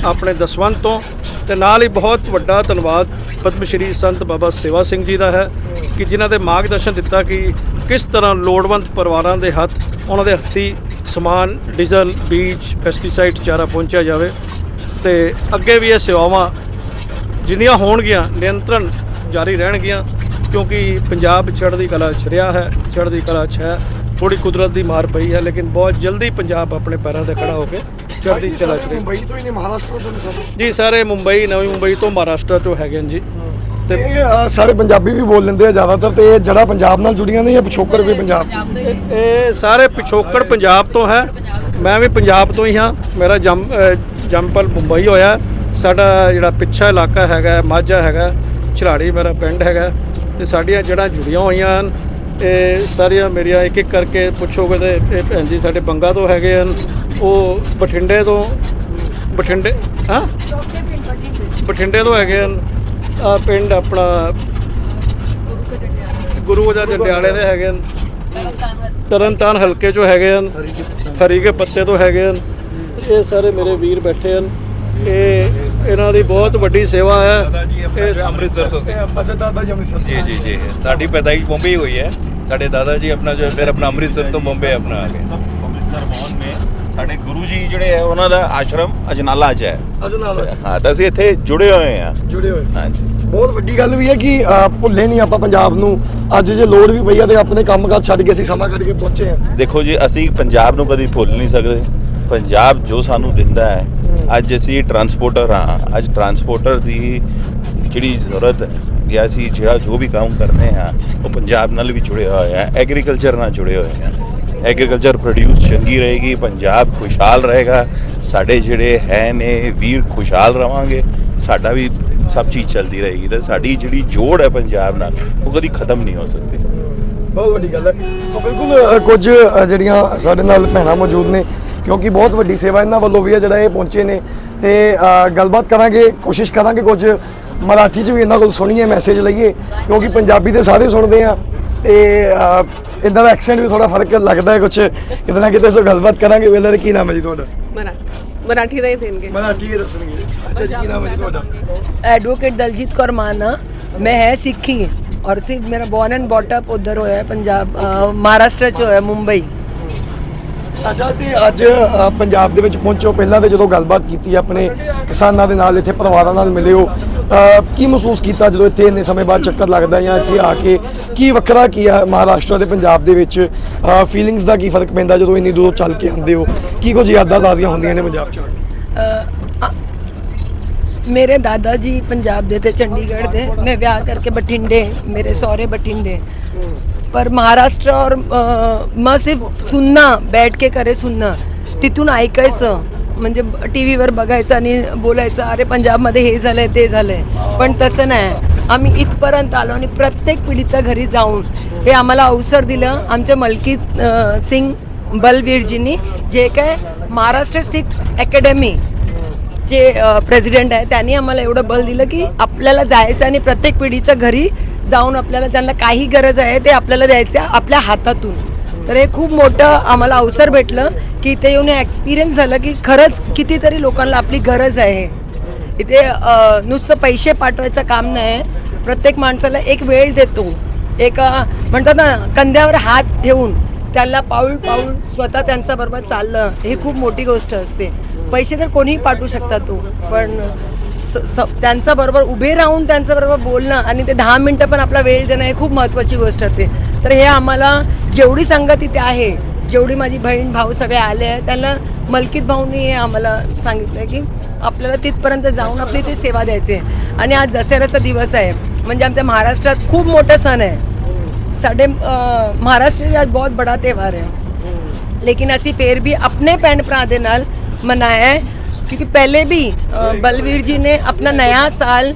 ਆਪਣੇ ਦਸਵੰਤ ਤੋਂ, ਤੇ ਨਾਲ ਹੀ ਬਹੁਤ ਵੱਡਾ ਧੰਨਵਾਦ ਪਦਮ ਸ਼੍ਰੀ ਸੰਤ ਬਾਬਾ ਸੇਵਾ ਸਿੰਘ ਜੀ ਦਾ ਹੈ ਕਿ ਜਿਨ੍ਹਾਂ ਦੇ ਮਾਰਗਦਰਸ਼ਨ ਦਿੱਤਾ ਕਿ ਕਿਸ ਤਰ੍ਹਾਂ ਲੋੜਵੰਦ ਪਰਿਵਾਰਾਂ ਦੇ ਹੱਥ, ਉਹਨਾਂ ਦੇ ਹੱਥੀ ਸਮਾਨ ਡੀਜ਼ਲ ਬੀਜ ਪੈਸਟੀਸਾਈਡ ਚਾਰਾ ਪਹੁੰਚਿਆ ਜਾਵੇ ਤੇ ਅੱਗੇ ਵੀ ਇਹ ਸੇਵਾਵਾਂ ਜਿੰਨੀਆਂ ਹੋਣਗੀਆਂ ਨਿਯੰਤਰਣ ਜਾਰੀ ਰਹਿਣਗੀਆਂ ਕਿਉਂਕਿ ਪੰਜਾਬ ਚੜ੍ਹਦੀ ਕਲਾ 'ਚ ਰਿਹਾ ਹੈ ਚੜ੍ਹਦੀ ਕਲਾ 'ਚ ਹੈ ਥੋੜੀ ਕੁਦਰਤ ਦੀ ਮਾਰ ਪਈ ਹੈ ਲੇਕਿਨ ਬਹੁਤ ਜਲਦੀ ਪੰਜਾਬ ਆਪਣੇ ਪੈਰਾਂ ਤੇ ਖੜਾ ਹੋ ਕੇ ਚੜ੍ਹਦੀ ਕਲਾ 'ਚ ਰਹੇਗਾ
ਮੁੰਬਈ ਤੋਂ ਹੀ ਨੇ ਮਹਾਰਾਸ਼ਟਰ ਤੋਂ
ਜੀ ਸਾਰੇ ਮੁੰਬਈ ਨਵੀਂ ਮੁੰਬਈ ਤੋਂ ਮਹਾਰਾਸ਼ਟਰ ਤੋਂ ਹੈਗੇ ਜੀ।
ਤੇ
ਤੇ
ਇਹ ਅ, ਸਾਰੇ ਪੰਜਾਬੀ ਵੀ ਬੋਲ ਲੈਂਦੇ ਆ ਜ਼ਿਆਦਾਤਰ ਤੇ ਇਹ ਜੜਾ ਪੰਜਾਬ ਨਾਲ ਜੁੜੀਆਂ ਨੇ ਜਾਂ ਪਿਛੋਕੜ ਵੀ ਪੰਜਾਬ
ਇਹ ਸਾਰੇ ਪਿਛੋਕੜ ਪੰਜਾਬ ਤੋਂ ਹੈ। ਮੈਂ ਵੀ ਪੰਜਾਬ ਤੋਂ ਹੀ ਹਾਂ। ਮੇਰਾ ਜੰਮ ਅ, ਜੰਮਪਲ ਮੁੰਬਈ ਹੋਇਆ। ਸਾਡਾ ਜਿਹੜਾ ਪਿੱਛਾ ਇਲਾਕਾ ਹੈਗਾ ਮਾਝਾ ਹੈਗਾ ਝਰਾੜੀ ਮੇਰਾ ਪਿੰਡ ਹੈਗਾ। ਤੇ ਸਾਡੀਆਂ ਜੜ੍ਹਾਂ ਜੁੜੀਆਂ ਹੋਈਆਂ ਹਨ। ਇਹ ਸਾਰੀਆਂ ਮੇਰੀਆਂ ਇੱਕ ਇੱਕ ਕਰਕੇ ਪੁੱਛੋਗੇ ਤੇ ਇਹ ਭੈਣ ਜੀ ਸਾਡੇ ਬੰਗਾ ਤੋਂ ਹੈਗੇ ਹਨ। ਉਹ ਬਠਿੰਡੇ ਤੋਂ ਬਠਿੰਡੇ ਹਾਂ? ਬਠਿੰਡੇ ਤੋਂ ਹੈਗੇ ਹਨ। ਆ ਪਿੰਡ ਆਪਣਾ ਗੁਰੂ ਦਾ ਜੰਡਿਆਲੇ ਦੇ ਹੈਗੇ ਹਨ। ਤਰਨਤਾਰਨ ਹਲਕੇ ਚੋਂ ਹੈਗੇ ਹਨ ਹਰੀਕੇ ਪੱਤੇ ਤੋਂ ਹੈਗੇ ਹਨ। ਇਹ ਸਾਰੇ ਮੇਰੇ ਵੀਰ ਬੈਠੇ ਹਨ। ਇਹ ਇਹਨਾਂ ਦੀ ਬਹੁਤ ਵੱਡੀ ਸੇਵਾ ਹੈ। ਇਹ
ਅੰਮ੍ਰਿਤਸਰ ਤੋਂ ਸੀ।
ਅੱਛਾ ਦਾਦਾ ਜੀ ਅੰਮ੍ਰਿਤਸਰ
ਜੀ ਜੀ ਜੀ। ਸਾਡੀ ਪੈਦਾਇਸ਼ ਬੰਬਈ ਹੋਈ ਹੈ। ਸਾਡੇ ਦਾਦਾ ਜੀ ਆਪਣਾ ਜੋ ਹੈ ਫਿਰ ਆਪਣਾ ਅੰਮ੍ਰਿਤਸਰ ਤੋਂ ਬੰਬਈ ਆਪਣਾ ਆ ਗਏ। ਅੰਮ੍ਰਿਤਸਰ ਮੋਹਨ ਮੇ। ਸਾਡੇ ਗੁਰੂ ਜੀ ਜਿਹੜੇ ਹੈ ਉਹਨਾਂ ਦਾ ਆਸ਼ਰਮ ਅਜਨਾਲਾ 'ਚ ਹੈ।
ਅਜਨਾਲਾ
ਹਾਂ ਤਾਂ ਅਸੀਂ ਇੱਥੇ ਜੁੜੇ ਹੋਏ ਹਾਂ
ਜੁੜੇ ਹੋਏ।
ਹਾਂਜੀ।
ਬਹੁਤ ਵੱਡੀ ਗੱਲ ਵੀ ਹੈ ਕਿ ਭੁੱਲੇ ਨਹੀਂ ਆਪਾਂ ਪੰਜਾਬ ਨੂੰ। ਅੱਜ ਜੇ ਲੋੜ ਵੀ ਪਈ ਆ ਤੇ ਆਪਣੇ ਕੰਮਕਾਜ ਛੱਡ ਕੇ ਅਸੀਂ ਸਮਾਂ ਕੱਢ ਕੇ ਪਹੁੰਚੇ ਆ।
ਦੇਖੋ ਜੀ ਅਸੀਂ ਪੰਜਾਬ ਨੂੰ ਕਦੀ ਭੁੱਲ ਨਹੀਂ ਸਕਦੇ। ਪੰਜਾਬ ਜੋ ਸਾਨੂੰ ਦਿੰਦਾ ਹੈ ਅੱਜ ਅਸੀਂ ਟਰਾਂਸਪੋਰਟਰ ਹਾਂ। ਅੱਜ ਟਰਾਂਸਪੋਰਟਰ ਦੀ ਜਿਹੜੀ ਜ਼ਰੂਰਤ ਹੈ ਜਾਂ ਅਸੀਂ ਜਿਹੜਾ ਜੋ ਵੀ ਕੰਮ ਕਰਨੇ ਹਾਂ ਉਹ ਪੰਜਾਬ ਨਾਲ ਵੀ ਜੁੜੇ ਹੋਏ ਆ ਐਗਰੀਕਲਚਰ ਨਾਲ ਜੁੜੇ ਹੋਏ ਆ। ਐਗਰੀਕਲਚਰ ਪ੍ਰੋਡਿਊਸ ਚੰਗੀ ਰਹੇਗੀ, ਪੰਜਾਬ ਖੁਸ਼ਹਾਲ ਰਹੇਗਾ, ਸਾਡੇ ਜਿਹੜੇ ਹੈ ਨੇ ਵੀਰ ਖੁਸ਼ਹਾਲ ਰਵਾਂਗੇ, ਸਾਡਾ ਵੀ ਸਭ ਚੀਜ਼ ਚੱਲਦੀ ਰਹੇਗੀ ਤੇ ਸਾਡੀ ਜਿਹੜੀ ਜੋੜ ਹੈ ਪੰਜਾਬ ਨਾਲ, ਉਹ ਕਦੀ ਖਤਮ ਨਹੀਂ ਹੋ ਸਕਦੀ।
ਬਹੁਤ ਵੱਡੀ ਗੱਲ ਹੈ। ਸੋ ਬਿਲਕੁਲ ਕੁਝ ਜਿਹੜੀਆਂ ਸਾਡੇ ਨਾਲ ਭੈਣਾਂ ਮੌਜੂਦ ਨੇ, ਕਿਉਂਕਿ ਬਹੁਤ ਵੱਡੀ ਸੇਵਾ ਇਹਨਾਂ ਵੱਲੋਂ ਵੀ ਹੈ, ਜਿਹੜਾ ਇਹ ਪਹੁੰਚੇ ਨੇ। ਤੇ ਗੱਲਬਾਤ ਕਰਾਂਗੇ, ਕੋਸ਼ਿਸ਼ ਕਰਾਂਗੇ ਕੁਝ ਮਰਾਠੀ 'ਚ ਵੀ ਇਹਨਾਂ ਕੋਲ ਸੁਣੀਏ ਮੈਸੇਜ ਲਈਏ, ਕਿਉਂਕਿ ਪੰਜਾਬੀ ਤੇ ਸਾਰੇ ਸੁਣਦੇ ਆ। ਤੇ ਅ, ਇਹਨਾਂ ਦਾ ਐਕਸੈਂਟ ਵੀ ਥੋੜਾ ਫਰਕ ਲੱਗਦਾ ਹੈ ਕੁਝ ਕਿਤੇ ਨਾ ਕਿਤੇ ਸੋ ਗੱਲਬਾਤ ਕਰਾਂਗੇ ਵੇਲੇ ਕੀ ਨਾਮ ਹੈ ਜੀ ਤੁਹਾਡਾ
ਮਰਾ ਮਰਾਠੀ ਦਾ ਹੀ ਦੇਣਗੇ
ਮਰਾਠੀ ਹੀ ਦੱਸਣਗੇ ਅੱਛਾ ਜੀ ਕੀ ਨਾਮ ਹੈ ਜੀ ਤੁਹਾਡਾ
एडवोकेट दलजीत कौर माना मैं है सिक्खी और सिर्फ मेरा बॉर्न एंड बॉटअप उधर होया है पंजाब अ, महाराष्ट्र ਚ ਹੋਇਆ ਮੁੰਬਈ
ਅੱਛਾ, ਤੇ ਅੱਜ ਪੰਜਾਬ ਦੇ ਵਿੱਚ ਪਹੁੰਚੋ। ਪਹਿਲਾਂ ਤੇ ਜਦੋਂ ਗੱਲਬਾਤ ਕੀਤੀ ਆਪਣੇ ਕਿਸਾਨਾਂ ਦੇ ਨਾਲ, ਇੱਥੇ ਪਰਿਵਾਰਾਂ ਨਾਲ ਮਿਲੇ ਹੋ ਕੀ ਮਹਿਸੂਸ ਕੀਤਾ ਜਦੋਂ ਇੱਥੇ ਇੰਨੇ ਸਮੇਂ ਬਾਅਦ ਚੱਕਰ ਲੱਗਦਾ ਜਾਂ ਇੱਥੇ ਆ ਕੇ ਕੀ ਵੱਖਰਾ ਕੀ ਆ ਮਹਾਰਾਸ਼ਟਰ ਤੇ ਪੰਜਾਬ ਦੇ ਵਿੱਚ ਫੀਲਿੰਗਸ ਦਾ ਕੀ ਫ਼ਰਕ ਪੈਂਦਾ ਜਦੋਂ ਇੰਨੀ ਦੂਰ ਚੱਲ ਕੇ ਆਉਂਦੇ ਹੋ? ਕੀ ਕੁਝ ਯਾਦਾਂ ਤਾਜ਼ੀਆਂ ਹੁੰਦੀਆਂ ਨੇ ਪੰਜਾਬ 'ਚ?
ਮੇਰੇ ਦਾਦਾ ਜੀ ਪੰਜਾਬ ਦੇ ਤੇ ਚੰਡੀਗੜ੍ਹ ਦੇ, ਮੈਂ ਵਿਆਹ ਕਰਕੇ ਬਠਿੰਡੇ, ਮੇਰੇ ਸਹੁਰੇ ਬਠਿੰਡੇ। पर महाराष्ट्र और मग सिर्फ सुनणं बैठ के करे सुनणं तिथून ऐकायचं. म्हणजे टी व्हीवर बघायचं आणि बोलायचं अरे पंजाबमध्ये हे झालंय ते झालंय. पण तसं नाही. आम्ही इथपर्यंत आलो आणि प्रत्येक पिढीच्या घरी जाऊन हे आम्हाला अवसर दिलं. आमच्या मलकी सिंग बलवीरजींनी जे काय महाराष्ट्र सिख अकॅडमी जे प्रेसिडेंट आहे त्यांनी आम्हाला एवढं बल दिलं की आपल्याला जायचं आणि प्रत्येक पिढीचं घरी जाऊन आपल्याला त्यांना काही गरज आहे ते आपल्याला द्यायचं आपल्या हातातून. तर हे खूप मोठं आम्हाला अवसर भेटलं की इथे येऊन एक्सपिरियन्स झालं की खरंच कितीतरी लोकांना आपली गरज आहे इथे नुसतं पैसे पाठवायचं काम नाही. प्रत्येक माणसाला एक वेळ देतो. एक म्हणतात ना कंद्यावर हात ठेवून त्याला पाऊल पाऊल स्वतः त्यांच्या बरोबर चाललं हे खूप मोठी गोष्ट असते. पैसे तर कोणीही पाठवू शकता तू पण स- स- त्यांच्याबरोबर उभे राहून त्यांच्याबरोबर बोलणं आणि ते दहा मिनटं पण आपला वेळ देणं हे खूप महत्त्वाची गोष्ट असते. तर हे आम्हाला जेवढी संगत इथे आहे जेवढी माझी बहीण भाऊ सगळे आले आहेत त्यांना मलकीत भाऊनी हे आम्हाला सांगितलं की आपल्याला तिथपर्यंत जाऊन आपली ती सेवा द्यायची आहे. आणि आज दसऱ्याचा दिवस आहे म्हणजे आमच्या महाराष्ट्रात खूप मोठं सण आहे. साडे महाराष्ट्र आज बहुत बड़ा त्यौहार है लेकिन असी फिर भी अपने भैन भरा दे नाल मनाया है क्योंकि पहले भी अ, बलवीर जी ने अपना नया साल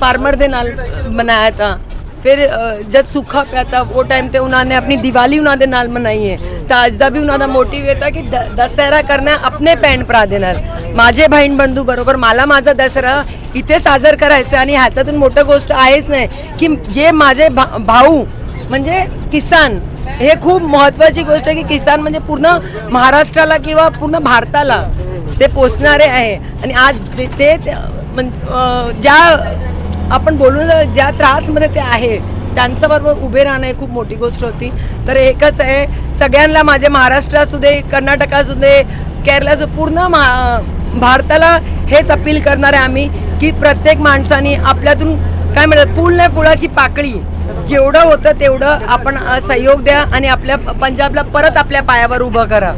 फार्मर दे नाल मनाया था ਫਿਰ ਅ, ਜਦ ਸੁੱਖਾ ਪਿਆ ਤਾਂ ਉਹ ਟਾਈਮ ਤੇ ਉਹਨਾਂ ਨੇ ਆਪਣੀ ਦੀਵਾਲੀ ਉਹਨਾਂ ਦੇ ਨਾਲ ਮਨਾਈ ਹੈ ਤਾਂ ਅੱਜ ਦਾ ਵੀ ਉਹਨਾਂ ਦਾ ਮੋਟਿਵ ਇਹ ਤਾਂ ਕਿ ਦ- ਦਸਹਿਰਾ ਕਰਨਾ ਆਪਣੇ ਭੈਣ भरा दे नाल माझे बहीण बंधू बरोबर मला माझा दसरा इथे साजर करायचा आणि ह्याच्यातून मोठं गोष्ट आहेच नाही की जे माझे भा- भाऊ म्हणजे किसान हे खूप महत्त्वाची गोष्ट आहे की किसान म्हणजे पूर्ण महाराष्ट्राला किंवा पूर्ण भारताला ते पोचणारे आहे. आणि आज ते ते- ज्या आपण बोलून ज्या त्रासमध्ये ते आहे त्यांच्याबरोबर उभे राहणं ही खूप मोठी गोष्ट होती. तर एकच आहे सगळ्यांना माझे महाराष्ट्र असू दे कर्नाटक असू दे केरला असू पूर्ण मा भारताला हेच अपील करणार आहे आम्ही की प्रत्येक माणसाने आपल्यातून काय म्हणतात फुल नाही फुलाची पाकळी जेवढं होतं तेवढं आपण सहयोग द्या आणि आपल्या पंजाबला परत आपल्या पायावर उभं करा.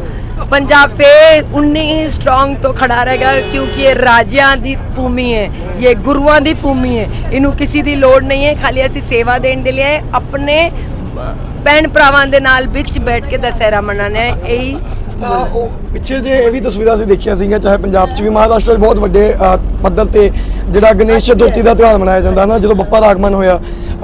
ਪੰਜਾਬ पे ਉਨੀ ਹੀ ਸਟਰੋਂਗ ਤੋਂ ਖੜਾ ਰਹੇਗਾ ਕਿਉਂਕਿ ਇਹ ਰਾਜਿਆਂ ਦੀ ਭੂਮੀ ਹੈ ਇਹ ਗੁਰੂਆਂ ਦੀ ਭੂਮੀ ਹੈ। ਇਹਨੂੰ ਕਿਸੇ ਦੀ ਲੋੜ ਨਹੀਂ ਹੈ ਖਾਲੀ ਅਸੀਂ ਸੇਵਾ ਦੇਣ ਦੇ ਲਈ ਆਪਣੇ ਭੈਣ ਭਰਾਵਾਂ ਦੇ ਨਾਲ ਵਿੱਚ ਬੈਠ ਕੇ ਦਸਹਿਰਾ ਮਨਾਣਾ ਹੈ ਇਹੀ
ਪਿੱਛੇ ਜੇ ਇਹ ਵੀ ਤਸਵੀਰਾਂ ਅਸੀਂ ਦੇਖੀਆਂ ਸੀਗੀਆਂ ਚਾਹੇ ਪੰਜਾਬ 'ਚ ਵੀ ਮਹਾਰਾਸ਼ਟਰ 'ਚ ਬਹੁਤ ਵੱਡੇ ਪੱਧਰ ਤੇ ਜਿਹੜਾ ਗਣੇਸ਼ ਚਤੁਰਥੀ ਦਾ ਤਿਉਹਾਰ ਮਨਾਇਆ ਜਾਂਦਾ ਨਾ ਜਦੋਂ ਬੱਪਾ ਦਾ ਆਗਮਨ ਹੋਇਆ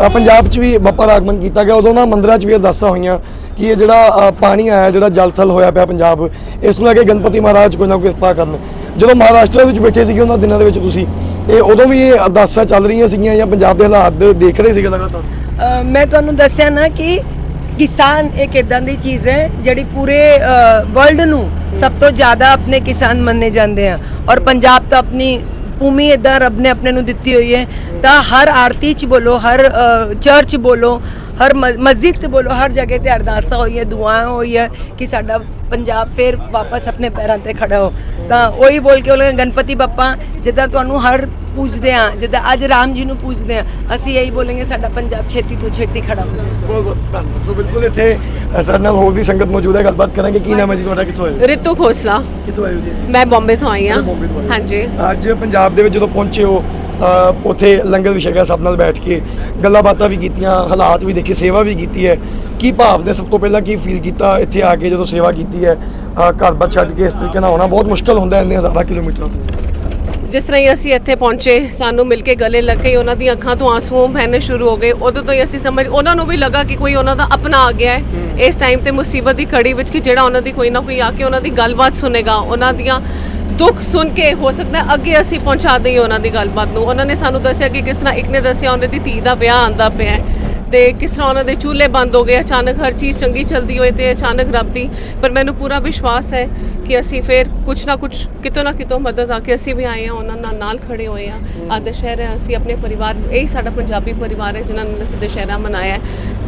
ਪੰਜਾਬ 'ਚ ਵੀ ਬੱਪਾ ਦਾ ਆਗਮਨ ਕੀਤਾ ਗਿਆ ਉਦੋਂ ਨਾ ਮੰਦਰਾਂ 'ਚ ਵੀ ਅਰਦਾਸਾਂ ਹੋਈਆਂ ਕਿ ਇਹ ਜਿਹੜਾ ਪਾਣੀ ਆਇਆ, ਜਿਹੜਾ ਜਲ ਹੋਇਆ ਪਿਆ ਪੰਜਾਬ, ਇਸ ਨੂੰ ਲੈ ਕੇ ਗਣਪਤੀ ਮਹਾਰਾਜ ਕੋਈ ਨਾ ਕੋਈ ਕਿਰਪਾ ਕਰਨ। ਜਦੋਂ ਮਹਾਰਾਸ਼ਟਰ ਵਿੱਚ ਬੈਠੇ ਸੀਗੇ ਉਹਨਾਂ ਦਿਨਾਂ ਦੇ ਵਿੱਚ ਤੁਸੀਂ ਇਹ ਉਦੋਂ ਵੀ ਇਹ ਅਰਦਾਸਾਂ ਚੱਲ ਰਹੀਆਂ ਸੀਗੀਆਂ ਜਾਂ ਪੰਜਾਬ ਦੇ ਹਾਲਾਤ ਦੇਖ ਰਹੇ ਸੀਗੇ ਲਗਾਤਾਰ?
ਮੈਂ ਤੁਹਾਨੂੰ ਦੱਸਿਆ ਨਾ ਕਿ ਕਿਸਾਨ ਇੱਕ ਇਦਾਂ ਦੀ ਚੀਜ਼ ਹੈ, ਜਿਹੜੀ ਪੂਰੇ ਵਰਲਡ ਨੂੰ ਸਭ ਤੋਂ ਜ਼ਿਆਦਾ ਆਪਣੇ ਕਿਸਾਨ ਮੰਨੇ ਜਾਂਦੇ ਆ। ਔਰ ਪੰਜਾਬ ਤਾਂ ਆਪਣੀ ਭੂਮੀ ਇਦਾਂ ਰੱਬ ਨੇ ਆਪਣੇ ਨੂੰ ਦਿੱਤੀ ਹੋਈ ਹੈ, ਤਾਂ ਹਰ ਆਰਤੀ ਚ ਬੋਲੋ, ਹਰ ਚਰਚ ਬੋਲੋ ਹਰ ਮਸਜਿਦ ਤੇ ਬੋਲੋ ਹਰ ਜਗ੍ਹਾ ਤੇ ਅਰਦਾਸਾਂ ਹੋਈਆਂ ਦੁਆਵਾਂ ਹੋਈਆਂ ਕਿ ਸਾਡਾ ਪੰਜਾਬ ਫਿਰ ਵਾਪਸ ਆਪਣੇ ਪੈਰਾਂ ਤੇ ਖੜਾ ਹੋ। ਤਾਂ ਉਹੀ ਬੋਲ ਕੇ ਬੋਲੇ ਗਣਪਤੀ ਬੱਪਾ ਜਿੱਦਾਂ ਤੁਹਾਨੂੰ ਹਰ ਪੂਜਦੇ ਆ ਜਿੱਦਾਂ ਅੱਜ ਰਾਮ ਜੀ ਨੂੰ ਪੂਜਦੇ ਆ ਅਸੀਂ ਇਹੀ ਬੋਲਾਂਗੇ ਸਾਡਾ ਪੰਜਾਬ ਛੇਤੀ ਤੋਂ ਛੇਤੀ ਖੜਾ ਹੋ ਜਾਏ।
ਬਹੁਤ ਬਹੁਤ ਧੰਨਵਾਦ। ਸੋ ਬਿਲਕੁਲ ਇੱਥੇ ਸਾਡੇ ਨਾਲ ਹੋਰ ਵੀ ਸੰਗਤ ਮੌਜੂਦ ਹੈ ਗੱਲਬਾਤ ਕਰਾਂਗੇ। ਕੀ ਨਾਮ ਹੈ ਜੀ ਤੁਹਾਡਾ? ਕਿੱਥੋਂ ਆਏ ਹੋ?
ਰਿਤੂ ਖੋਸਲਾ।
ਕਿੱਥੋਂ ਆਏ ਹੋ ਜੀ?
ਮੈਂ ਬੰਬੇ ਤੋਂ ਆਈ ਹੋ। ਹਾਂਜੀ।
ਅੱਜ ਪੰਜਾਬ ਦੇ ਵਿੱਚ ਜਦੋਂ ਪਹੁੰਚੇ ਹੋ ਉੱਥੇ ਲੰਗਰ ਵੀ ਛਕਿਆ ਸਭ ਨਾਲ ਬੈਠ ਕੇ। ਗੱਲਾਂ ਬਾਤਾਂ ਵੀ ਕੀਤੀਆਂ ਹਾਲਾਤ ਵੀ ਦੇਖੇ ਸੇਵਾ ਵੀ ਕੀਤੀ ਹੈ। ਕੀ ਭਾਵ ਨੇ ਸਭ ਤੋਂ ਪਹਿਲਾਂ ਕੀ ਫੀਲ ਕੀਤਾ ਇੱਥੇ ਆ ਕੇ ਜਦੋਂ ਸੇਵਾ ਕੀਤੀ ਹੈ? ਅ, ਘਰ-ਬਾਰ ਛੱਡ ਕੇ ਇਸ ਤਰੀਕੇ ਨਾਲ ਆਉਣਾ ਬਹੁਤ ਮੁਸ਼ਕਲ ਹੁੰਦਾ ਇੰਨੇ ਹਜ਼ਾਰਾਂ ਕਿਲੋਮੀਟਰਾਂ
ਜਿਸ ਤਰ੍ਹਾਂ ਹੀ ਅਸੀਂ ਇੱਥੇ ਪਹੁੰਚੇ ਸਾਨੂੰ ਮਿਲ ਕੇ ਗਲੇ ਲੱਗੇ ਉਹਨਾਂ ਦੀਆਂ ਅੱਖਾਂ ਤੋਂ ਆਂਸੂ ਬਹਿਣੇ ਸ਼ੁਰੂ ਹੋ ਗਏ। ਉਦੋਂ ਤੋਂ ਹੀ ਅਸੀਂ ਸਮਝ ਉਹਨਾਂ ਨੂੰ ਵੀ ਲੱਗਾ ਕਿ ਕੋਈ ਉਹਨਾਂ ਦਾ ਆਪਣਾ ਆ ਗਿਆ ਹੈ। ਇਸ ਟਾਈਮ ਤੇ ਮੁਸੀਬਤ ਦੀ ਘੜੀ ਵਿੱਚ ਕਿ ਜਿਹੜਾ ਉਹਨਾਂ ਦੀ ਕੋਈ ਨਾ ਕੋਈ ਆ ਕੇ ਉਹਨਾਂ ਦੀ ਗੱਲਬਾਤ ਸੁਨੇਗਾ ਉਹਨਾਂ ਦੀਆਂ ਦੁੱਖ ਸੁਣ ਕੇ ਹੋ ਸਕਦਾ, ਅੱਗੇ ਅਸੀਂ ਪਹੁੰਚਾ ਦਈਏ ਉਹਨਾਂ ਦੀ ਗੱਲਬਾਤ ਨੂੰ। ਉਹਨਾਂ ਨੇ ਸਾਨੂੰ ਦੱਸਿਆ ਕਿ ਕਿਸ ਤਰ੍ਹਾਂ ਇੱਕ ਨੇ ਦੱਸਿਆ ਉਹਨਾਂ ਦੀ ਧੀ ਦਾ ਵਿਆਹ ਆਂਦਾ ਪਿਆ ਹੈ ਤੇ ਕਿਸ ਤਰ੍ਹਾਂ ਉਹਨਾਂ ਦੇ ਚੂਲੇ ਬੰਦ ਹੋ ਗਏ। ਅਚਾਨਕ ਹਰ ਚੀਜ਼ ਚੰਗੀ ਚੱਲਦੀ ਹੋਏ ਤੇ ਅਚਾਨਕ ਰੱਬ ਦੀ, ਪਰ ਮੈਨੂੰ ਪੂਰਾ ਵਿਸ਼ਵਾਸ ਹੈ ਕਿ ਅਸੀਂ ਫਿਰ ਕੁਛ ਨਾ ਕੁਛ, ਕਿਤੋਂ ਨਾ ਕਿਤੋਂ ਮਦਦ ਆ ਕੇ ਅਸੀਂ ਵੀ ਆਏ ਹਾਂ, ਉਹਨਾਂ ਨਾਲ ਨਾਲ ਖੜੇ ਹੋਏ ਹਾਂ। ਅੱਜ ਦੁਸ਼ਹਿਰਾ ਅਸੀਂ ਆਪਣੇ ਪਰਿਵਾਰ, ਇਹੀ ਸਾਡਾ ਪੰਜਾਬੀ ਪਰਿਵਾਰ ਹੈ, ਜਿਨ੍ਹਾਂ ਨਾਲ ਅਸੀਂ ਦੁਸ਼ਹਿਰਾ ਮਨਾਇਆ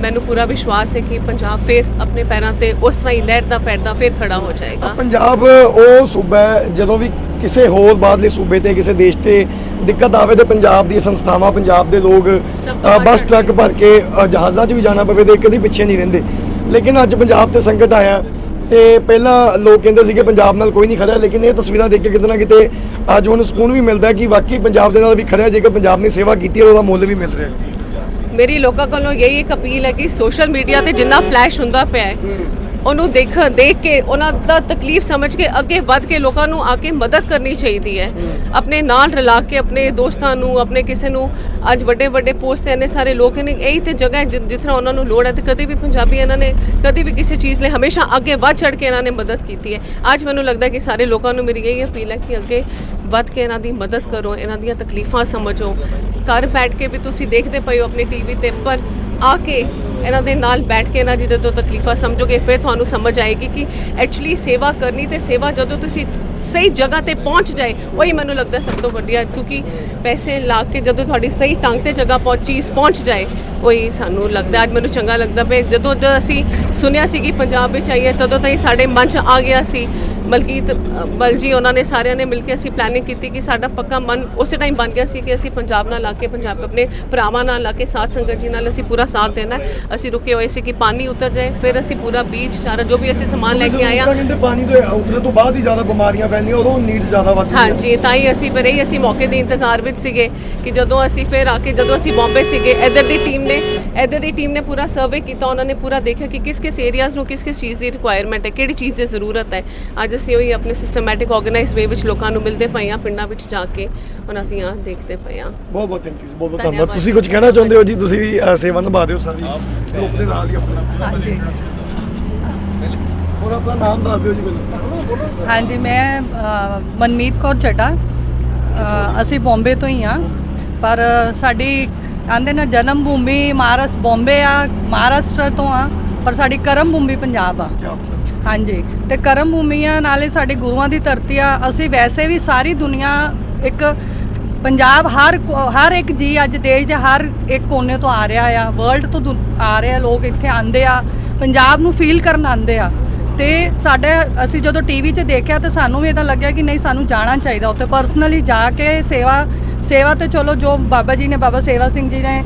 ਮੈਨੂੰ ਪੂਰਾ ਵਿਸ਼ਵਾਸ ਹੈ ਕਿ ਪੰਜਾਬ ਫਿਰ ਆਪਣੇ ਪੈਰਾਂ ਤੇ ਉਸ ਤਰ੍ਹਾਂ ਹੀ ਲਹਿਰਦਾ ਪੈਰਦਾ ਫਿਰ ਖੜਾ ਹੋ ਜਾਏਗਾ।
ਪੰਜਾਬ ਉਹ ਸੂਬਾ ਹੈ ਜਦੋਂ ਵੀ ਕਿਸੇ ਹੋਰ ਬਾਹਰਲੇ ਸੂਬੇ ਤੇ ਕਿਸੇ ਦੇਸ਼ ਤੇ ਦਿੱਕਤ ਆਵੇ ਤੇ ਪੰਜਾਬ ਦੀਆਂ ਸੰਸਥਾਵਾਂ ਪੰਜਾਬ ਦੇ ਲੋਕ ਬੱਸ ਟਰੱਕ ਭਰ ਕੇ ਜਹਾਜ਼ਾਂ 'ਚ ਵੀ ਜਾਣਾ ਪਵੇ ਤੇ ਕਦੀ ਪਿੱਛੇ ਨਹੀਂ ਰਹਿੰਦੇ। ਲੇਕਿਨ ਅੱਜ ਪੰਜਾਬ ਤੇ ਸੰਕਟ ਆਇਆ ਤੇ ਪਹਿਲਾਂ ਲੋਕ ਕਹਿੰਦੇ ਸੀ ਕਿ ਪੰਜਾਬ ਨਾਲ ਕੋਈ ਨਹੀਂ ਖੜਿਆ ਲੇਕਿਨ ਇਹ ਤਸਵੀਰਾਂ ਦੇਖ ਕੇ ਕਿਤੇ ਨਾ ਕਿਤੇ ਅੱਜ ਉਹਨੂੰ ਸਕੂਨ ਵੀ ਮਿਲਦਾ ਕਿ ਵਾਕਈ ਪੰਜਾਬ ਦੇ ਨਾਲ ਵੀ ਖੜਿਆ ਜੇਕਰ ਪੰਜਾਬ ਨੇ ਸੇਵਾ ਕੀਤੀ ਹੈ ਉਹਦਾ ਮੁੱਲ ਵੀ ਮਿਲ ਰਿਹਾ ਹੈ।
ਮੇਰੀ ਲੋਕਾਂ ਕੋਲੋਂ ਇਹੀ ਇੱਕ ਅਪੀਲ ਹੈ ਕਿ ਸੋਸ਼ਲ ਮੀਡੀਆ ਤੇ ਜਿੰਨਾ ਫਲੈਸ਼ ਹੁੰਦਾ ਪਿਆ ਹੈ, ਉਹਨੂੰ ਦੇਖ ਦੇਖ ਕੇ ਉਹਨਾਂ ਦਾ ਤਕਲੀਫ ਸਮਝ ਕੇ ਅੱਗੇ ਵੱਧ ਕੇ ਲੋਕਾਂ ਨੂੰ ਆ ਕੇ ਮਦਦ ਕਰਨੀ ਚਾਹੀਦੀ ਹੈ। ਆਪਣੇ ਨਾਲ ਰਲਾ ਕੇ, ਆਪਣੇ ਦੋਸਤਾਂ ਨੂੰ, ਆਪਣੇ ਕਿਸੇ ਨੂੰ ਅੱਜ ਵੱਡੇ ਵੱਡੇ ਪੋਸਟ ਤੇ ਇੰਨੇ ਸਾਰੇ ਲੋਕ ਨੇ, ਇਹੀ ਤੇ ਜਗ੍ਹਾ ਹੈ ਜਿ- ਜਿੱਥੇ ਉਹਨਾਂ ਨੂੰ ਲੋੜ ਹੈ ਤੇ ਕਦੇ ਵੀ ਪੰਜਾਬੀ ਇਹਨਾਂ ਨੇ, ਕਦੇ ਵੀ ਕਿਸੇ ਚੀਜ਼ ਲਈ ਹਮੇਸ਼ਾ ਅੱਗੇ ਵੱਧ ਚੜ ਕੇ ਇਹਨਾਂ ਨੇ ਮਦਦ ਕੀਤੀ ਹੈ। ਅੱਜ ਮੈਨੂੰ ਲੱਗਦਾ ਕਿ ਸਾਰੇ ਲੋਕਾਂ ਨੂੰ ਮੇਰੀ ਇਹੀ ਅਪੀਲ ਹੈ ਕਿ ਅੱਗੇ ਵੱਧ ਕੇ ਇਹਨਾਂ ਦੀ ਮਦਦ ਕਰੋ, ਇਹਨਾਂ ਦੀਆਂ ਤਕਲੀਫਾਂ ਸਮਝੋ ਘਰ ਬੈਠ ਕੇ ਵੀ ਤੁਸੀਂ ਦੇਖਦੇ ਪਏ ਹੋ ਆਪਣੀ ਟੀਵੀ ਤੇ, ਪਰ ਆ ਕੇ ਇਹਨਾਂ ਦੇ ਨਾਲ ਬੈਠ ਕੇ ਇਹਨਾਂ ਦੀ ਤੋਂ ਤਕਲੀਫਾਂ ਸਮਝੋਗੇ, ਫਿਰ ਤੁਹਾਨੂੰ ਸਮਝ ਆਏਗੀ ਕਿ ਐਕਚੁਅਲੀ ਸੇਵਾ ਕਰਨੀ ਤੇ ਸੇਵਾ ਜਦੋਂ ਤੁਸੀਂ ਸਹੀ ਜਗ੍ਹਾ ਤੇ ਪਹੁੰਚ ਜਾਏ, ਉਹੀ ਮੈਨੂੰ ਲੱਗਦਾ ਸਭ ਤੋਂ ਵਧੀਆ ਕਿਉਂਕਿ ਪੈਸੇ ਲਾ ਕੇ ਜਦੋਂ ਤੁਹਾਡੀ ਸਹੀ ਢੰਗ ਤੇ ਜਗ੍ਹਾ ਪਹੁੰਚ, ਚੀਜ਼ ਪਹੁੰਚ ਜਾਏ, ਉਹੀ ਸਾਨੂੰ ਲੱਗਦਾ, ਅੱਜ ਮੈਨੂੰ ਚੰਗਾ ਲੱਗਦਾ ਪਿਆ। ਜਦੋਂ ਅਸੀਂ ਸੁਣਿਆ ਸੀ ਕਿ ਪੰਜਾਬ ਵਿੱਚ ਆਈਏ, ਤਦੋਂ ਤਾਂ ਹੀ ਸਾਡੇ ਮਨ 'ਚ ਆ ਗਿਆ ਸੀ। ਮਲਕੀਤ ਅ, ਬਲ ਜੀ ਉਹਨਾਂ ਨੇ ਸਾਰਿਆਂ ਨੇ ਮਿਲ ਕੇ ਅਸੀਂ ਪਲੈਨਿੰਗ ਕੀਤੀ ਕਿ ਸਾਡਾ ਪੱਕਾ ਮਨ ਉਸੇ ਟਾਈਮ ਬਣ ਗਿਆ ਸੀ ਕਿ ਅਸੀਂ ਪੰਜਾਬ ਨਾਲ ਲਾ ਕੇ ਪੰਜਾਬ ਆਪਣੇ ਭਰਾਵਾਂ ਨਾਲ ਲਾ ਕੇ ਸਾਥ ਸੰਗਤ ਜੀ ਨਾਲ ਅਸੀਂ ਪੂਰਾ ਸਾਥ ਦੇਣਾ। ਅਸੀਂ ਰੁਕੇ ਹੋਏ ਸੀ ਕਿ ਪਾਣੀ ਉਤਰ ਜਾਏ ਫਿਰ ਅਸੀਂ ਪੂਰਾ ਬੀਚ ਚਾਰਾ ਜੋ ਵੀ ਅਸੀਂ ਸਮਾਨ ਲੈ ਕੇ ਆਏ
ਕਹਿੰਦੇ ਪਾਣੀ ਤੋਂ ਉਤਰੇ ਤੋਂ ਬਾਅਦ ਹੀ ਜ਼ਿਆਦਾ ਬਿਮਾਰੀਆਂ ਫੈਲਦੀਆਂ ਉਦੋਂ ਨੀਡਸ ਜ਼ਿਆਦਾ ਵੱਧਦੀਆਂ।
ਹਾਂਜੀ ਤਾਂ ਹੀ ਅਸੀਂ ਫਿਰ ਅਸੀਂ ਮੌਕੇ ਦੇ ਇੰਤਜ਼ਾਰ ਵਿੱਚ ਸੀਗੇ ਕਿ ਜਦੋਂ ਅਸੀਂ ਫਿਰ ਆ ਕੇ ਜਦੋਂ ਅਸੀਂ ਬੰਬੇ ਸੀਗੇ ਇੱਧਰ ਦੀ ਟੀਮ ਨੇ ਇੱਧਰ ਦੀ ਟੀਮ ਨੇ ਪੂਰਾ ਸਰਵੇ ਕੀਤਾ ਉਹਨਾਂ ਨੇ ਪੂਰਾ ਦੇਖਿਆ ਕਿ ਕਿਸ ਕਿਸ ਏਰੀਆਜ਼ ਨੂੰ ਕਿਸ ਕਿਸ ਚੀਜ਼ ਦੀ ਰਿਕੁਆਇਰਮੈਂਟ ਹੈ ਕਿਹੜੀ ਚੀਜ਼ ਦੀ ਜ਼ਰੂਰਤ ਹੈ। ਅੱਜ ਅਸੀਂ ਉਹੀ ਆਪਣੇ ਸਿਸਟਮੈਟਿਕ ਆਰਗੇਨਾਈਜ਼ ਵੇ ਵਿੱਚ ਲੋਕਾਂ ਨੂੰ ਮਿਲਦੇ ਪਏ ਹਾਂ ਪਿੰਡਾਂ ਵਿੱਚ ਜਾ ਕੇ ਉਹਨਾਂ ਦੀਆਂ ਦੇਖਦੇ ਪਏ ਹਾਂ।
ਬਹੁਤ ਬਹੁਤ ਥੈਂਕ ਯੂ ਬਹੁਤ ਬਹੁਤ
ਧੰਨਵਾਦ
ਤੁਸੀਂ ਕੁਝ ਕਹਿਣਾ ਚਾਹੁੰਦੇ ਹੋ ਜੀ? ਤੁਸੀਂ ਵੀ ਅ, ਸੇਵਾ ਨਿਭਾ ਦਿਓ ਸਾਡੀ ਗਰੁੱਪ ਦੇ ਨਾਲ ਹੀ ਆਪਣਾ
ਹਾਂਜੀ।
ਹੋਰ ਆਪਣਾ ਨਾਮ ਦੱਸ ਦਿਓ ਜੀ ਮੈਨੂੰ।
ਹਾਂਜੀ ਮੈਂ ਅ, ਮਨਮੀਤ ਕੌਰ ਚੱਡਾ ਅ, ਅਸੀਂ ਬੰਬੇ ਤੋਂ ਹੀ ਆ ਪਰ ਸਾਡੀ ਆਂਦੇ ਨਾ ਜਨਮ ਭੂਮੀ ਮਹਾਰਾਸ਼ਟਰ ਬੰਬੇ ਆ ਮਹਾਰਾਸ਼ਟਰ ਤੋਂ ਆ ਪਰ ਸਾਡੀ ਕਰਮ ਭੂਮੀ ਪੰਜਾਬ ਆ। ਹਾਂਜੀ। ਤੇ ਕਰਮ ਭੂਮੀ ਆ ਨਾਲੇ ਸਾਡੇ ਗੁਰੂਆਂ ਦੀ ਧਰਤੀ ਆ। ਅਸੀਂ ਵੈਸੇ ਵੀ ਸਾਰੀ ਦੁਨੀਆ ਇੱਕ ਪੰਜਾਬ ਹਰ ਕੋ- ਹਰ ਇੱਕ ਜੀ ਅੱਜ ਦੇਸ਼ ਦੇ ਹਰ ਇੱਕ ਕੋਨੇ ਤੋਂ ਆ ਰਿਹਾ ਆ। ਵਰਲਡ ਤੋਂ ਦੁ- ਆ ਰਿਹਾ ਲੋਕ ਇੱਥੇ ਆਂਦੇ ਆ। ਪੰਜਾਬ ਨੂੰ ਫੀਲ ਕਰਨ ਆਂਦੇ ਆ। ਤੇ ਸਾਡੇ ਅਸੀਂ ਜਦੋਂ ਟੀਵੀ 'ਚ ਦੇਖਿਆ ਤੇ ਸਾਨੂੰ ਵੀ ਇਹਦਾ ਲੱਗਿਆ ਕਿ ਨਹੀਂ, ਸਾਨੂੰ ਜਾਣਾ ਚਾਹੀਦਾ ਉੱਥੇ। ਪਰਸਨਲੀ ਜਾ ਕੇ ਸੇਵਾ ਸੇਵਾ ਤੇ ਚਲੋ ਜੋ ਬਾਬਾ ਜੀ ਨੇ, ਬਾਬਾ ਸੇਵਾ ਸਿੰਘ ਜੀ ਨੇ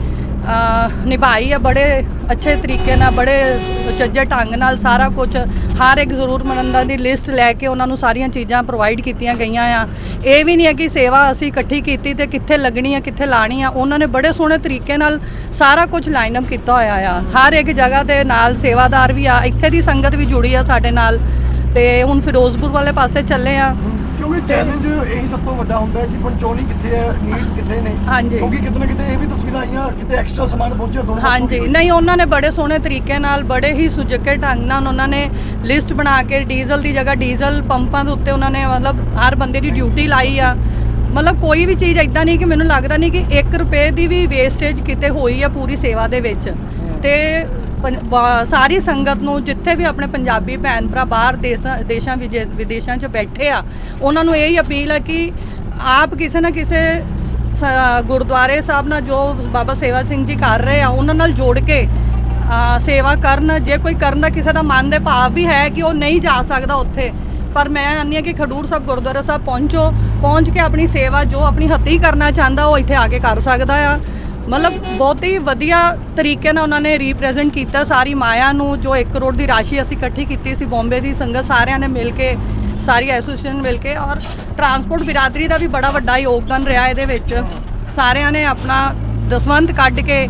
ਨਿਭਾਈ ਆ ਬੜੇ ਅੱਛੇ ਤਰੀਕੇ ਨਾਲ, ਬੜੇ ਸੁਚੱਜੇ ਢੰਗ ਨਾਲ ਸਾਰਾ ਕੁਝ ਹਰ ਇੱਕ ਜ਼ਰੂਰਤਮੰਦਾਂ ਦੀ ਲਿਸਟ ਲੈ ਕੇ ਉਹਨਾਂ ਨੂੰ ਸਾਰੀਆਂ ਚੀਜ਼ਾਂ ਪ੍ਰੋਵਾਈਡ ਕੀਤੀਆਂ ਗਈਆਂ ਆ। ਇਹ ਵੀ ਨਹੀਂ ਹੈ ਕਿ ਸੇਵਾ ਅਸੀਂ ਇਕੱਠੀ ਕੀਤੀ ਤੇ ਕਿੱਥੇ ਲੱਗਣੀ ਆ, ਕਿੱਥੇ ਲਾਣੀ ਆ। ਉਹਨਾਂ ਨੇ ਬੜੇ ਸੋਹਣੇ ਤਰੀਕੇ ਨਾਲ ਸਾਰਾ ਕੁਝ ਲਾਈਨ ਅਪ ਕੀਤਾ ਹੋਇਆ ਆ। ਹਰ ਇੱਕ ਜਗ੍ਹਾ ਦੇ ਨਾਲ ਸੇਵਾਦਾਰ ਵੀ ਆ। ਇੱਥੇ ਦੀ ਸੰਗਤ ਵੀ ਜੁੜੀ ਆ ਸਾਡੇ ਨਾਲ। ਤੇ ਹੁਣ ਫਿਰੋਜ਼ਪੁਰ ਵਾਲੇ ਪਾਸੇ ਚੱਲੇ ਆ।
ਕਿਉਂਕਿ ਚੈਲੰਜ ਇਹੀ ਸਭ ਤੋਂ ਵੱਡਾ ਹੁੰਦਾ ਹੈ ਕਿ ਪਹੁੰਚਾਉਣੀ ਕਿੱਥੇ ਹੈ ਨੀਡਸ ਕਿੱਥੇ ਨੇ।
ਹਾਂਜੀ।
ਕਿਉਂਕਿ ਕਿਤੇ ਨਾ ਕਿਤੇ ਇਹ ਵੀ ਤਸਵੀਰਾਂ ਆਈਆਂ ਕਿਤੇ ਐਕਸਟਰਾ ਸਮਾਨ ਪਹੁੰਚਿਆ ਦੋਨੋਂ ਪਾਸੋਂ
ਹਾਂਜੀ। ਨਹੀਂ ਉਹਨਾਂ ਨੇ ਬੜੇ ਸੋਹਣੇ ਤਰੀਕੇ ਨਾਲ ਬੜੇ ਹੀ ਸੁਜੱਕੇ ਢੰਗ ਨਾਲ ਉਹਨਾਂ ਨੇ ਲਿਸਟ ਬਣਾ ਕੇ ਡੀਜ਼ਲ ਦੀ ਜਗ੍ਹਾ ਡੀਜ਼ਲ ਪੰਪਾਂ ਦੇ ਉੱਤੇ ਉਹਨਾਂ ਨੇ ਮਤਲਬ ਹਰ ਬੰਦੇ ਦੀ ਡਿਊਟੀ ਲਾਈ ਆ। ਮਤਲਬ ਕੋਈ ਵੀ ਚੀਜ਼ ਇਦਾਂ ਨਹੀਂ ਕਿ ਮੈਨੂੰ ਲੱਗਦਾ ਨਹੀਂ ਕਿ 1 ਰੁਪਏ ਦੀ ਵੀ ਵੇਸਟੇਜ ਕਿਤੇ ਹੋਈ ਆ ਪੂਰੀ ਸੇਵਾ ਦੇ ਵਿੱਚ। ਤੇ ਸਾਰੀ ਸੰਗਤ ਨੂੰ ਜਿੱਥੇ ਵੀ ਆਪਣੇ ਪੰਜਾਬੀ ਭੈਣ ਭਰਾ ਬਾਹਰ ਦੇਸਾਂ, ਦੇਸ਼ਾਂ, ਵਿਜੇ- ਵਿਦੇਸ਼ਾਂ 'ਚ ਬੈਠੇ ਆ, ਉਹਨਾਂ ਨੂੰ ਇਹ ਹੀ ਅਪੀਲ ਆ ਕਿ ਆਪ ਕਿਸੇ ਨਾ ਕਿਸੇ ਗੁਰਦੁਆਰੇ ਸਾਹਿਬ ਨਾਲ ਜੋ ਬਾਬਾ ਸੇਵਾ ਸਿੰਘ ਜੀ ਕਰ ਰਹੇ ਆ, ਉਹਨਾਂ ਨਾਲ ਜੋੜ ਕੇ ਸੇਵਾ ਕਰਨ, ਜੇ ਕੋਈ ਕਰਨ ਦਾ ਕਿਸੇ ਦਾ ਮਨ ਦੇ ਭਾਵ ਵੀ ਹੈ ਕਿ ਉਹ ਨਹੀਂ ਜਾ ਸਕਦਾ ਉੱਥੇ, ਪਰ ਮੈਂ ਆਨੀ ਆ ਕਿ ਖਡੂਰ ਸਾਹਿਬ, ਗੁਰਦੁਆਰਾ ਸਾਹਿਬ ਪਹੁੰਚੋ, ਪਹੁੰਚ ਕੇ ਆਪਣੀ ਸੇਵਾ ਜੋ ਆਪਣੀ ਹੱਥੀਂ ਕਰਨਾ ਚਾਹੁੰਦਾ, ਉਹ ਇੱਥੇ ਆ ਕੇ ਕਰ ਸਕਦਾ ਆ। ਮਤਲਬ ਬਹੁਤ ਹੀ ਵਧੀਆ ਤਰੀਕੇ ਨਾਲ ਉਹਨਾਂ ਨੇ ਰਿਪਰੈਜ਼ੈਂਟ ਕੀਤਾ ਸਾਰੀ ਮਾਇਆ ਨੂੰ ਜੋ 1 ਕਰੋੜ ਦੀ ਰਾਸ਼ੀ ਅਸੀਂ ਇਕੱਠੀ ਕੀਤੀ ਸੀ ਬੰਬੇ ਦੀ ਸੰਗਤ ਸਾਰਿਆਂ ਨੇ ਮਿਲ ਕੇ ਸਾਰੀ ਐਸੋਸੀਏਸ਼ਨ ਮਿਲ ਕੇ ਔਰ ਟਰਾਂਸਪੋਰਟ ਬਿਰਾਦਰੀ ਦਾ ਵੀ ਬੜਾ ਵੱਡਾ ਯੋਗਦਾਨ ਰਿਹਾ ਇਹਦੇ ਵਿੱਚ। ਸਾਰਿਆਂ ਨੇ ਆਪਣਾ ਦਸਵੰਤ ਕੱਢ ਕੇ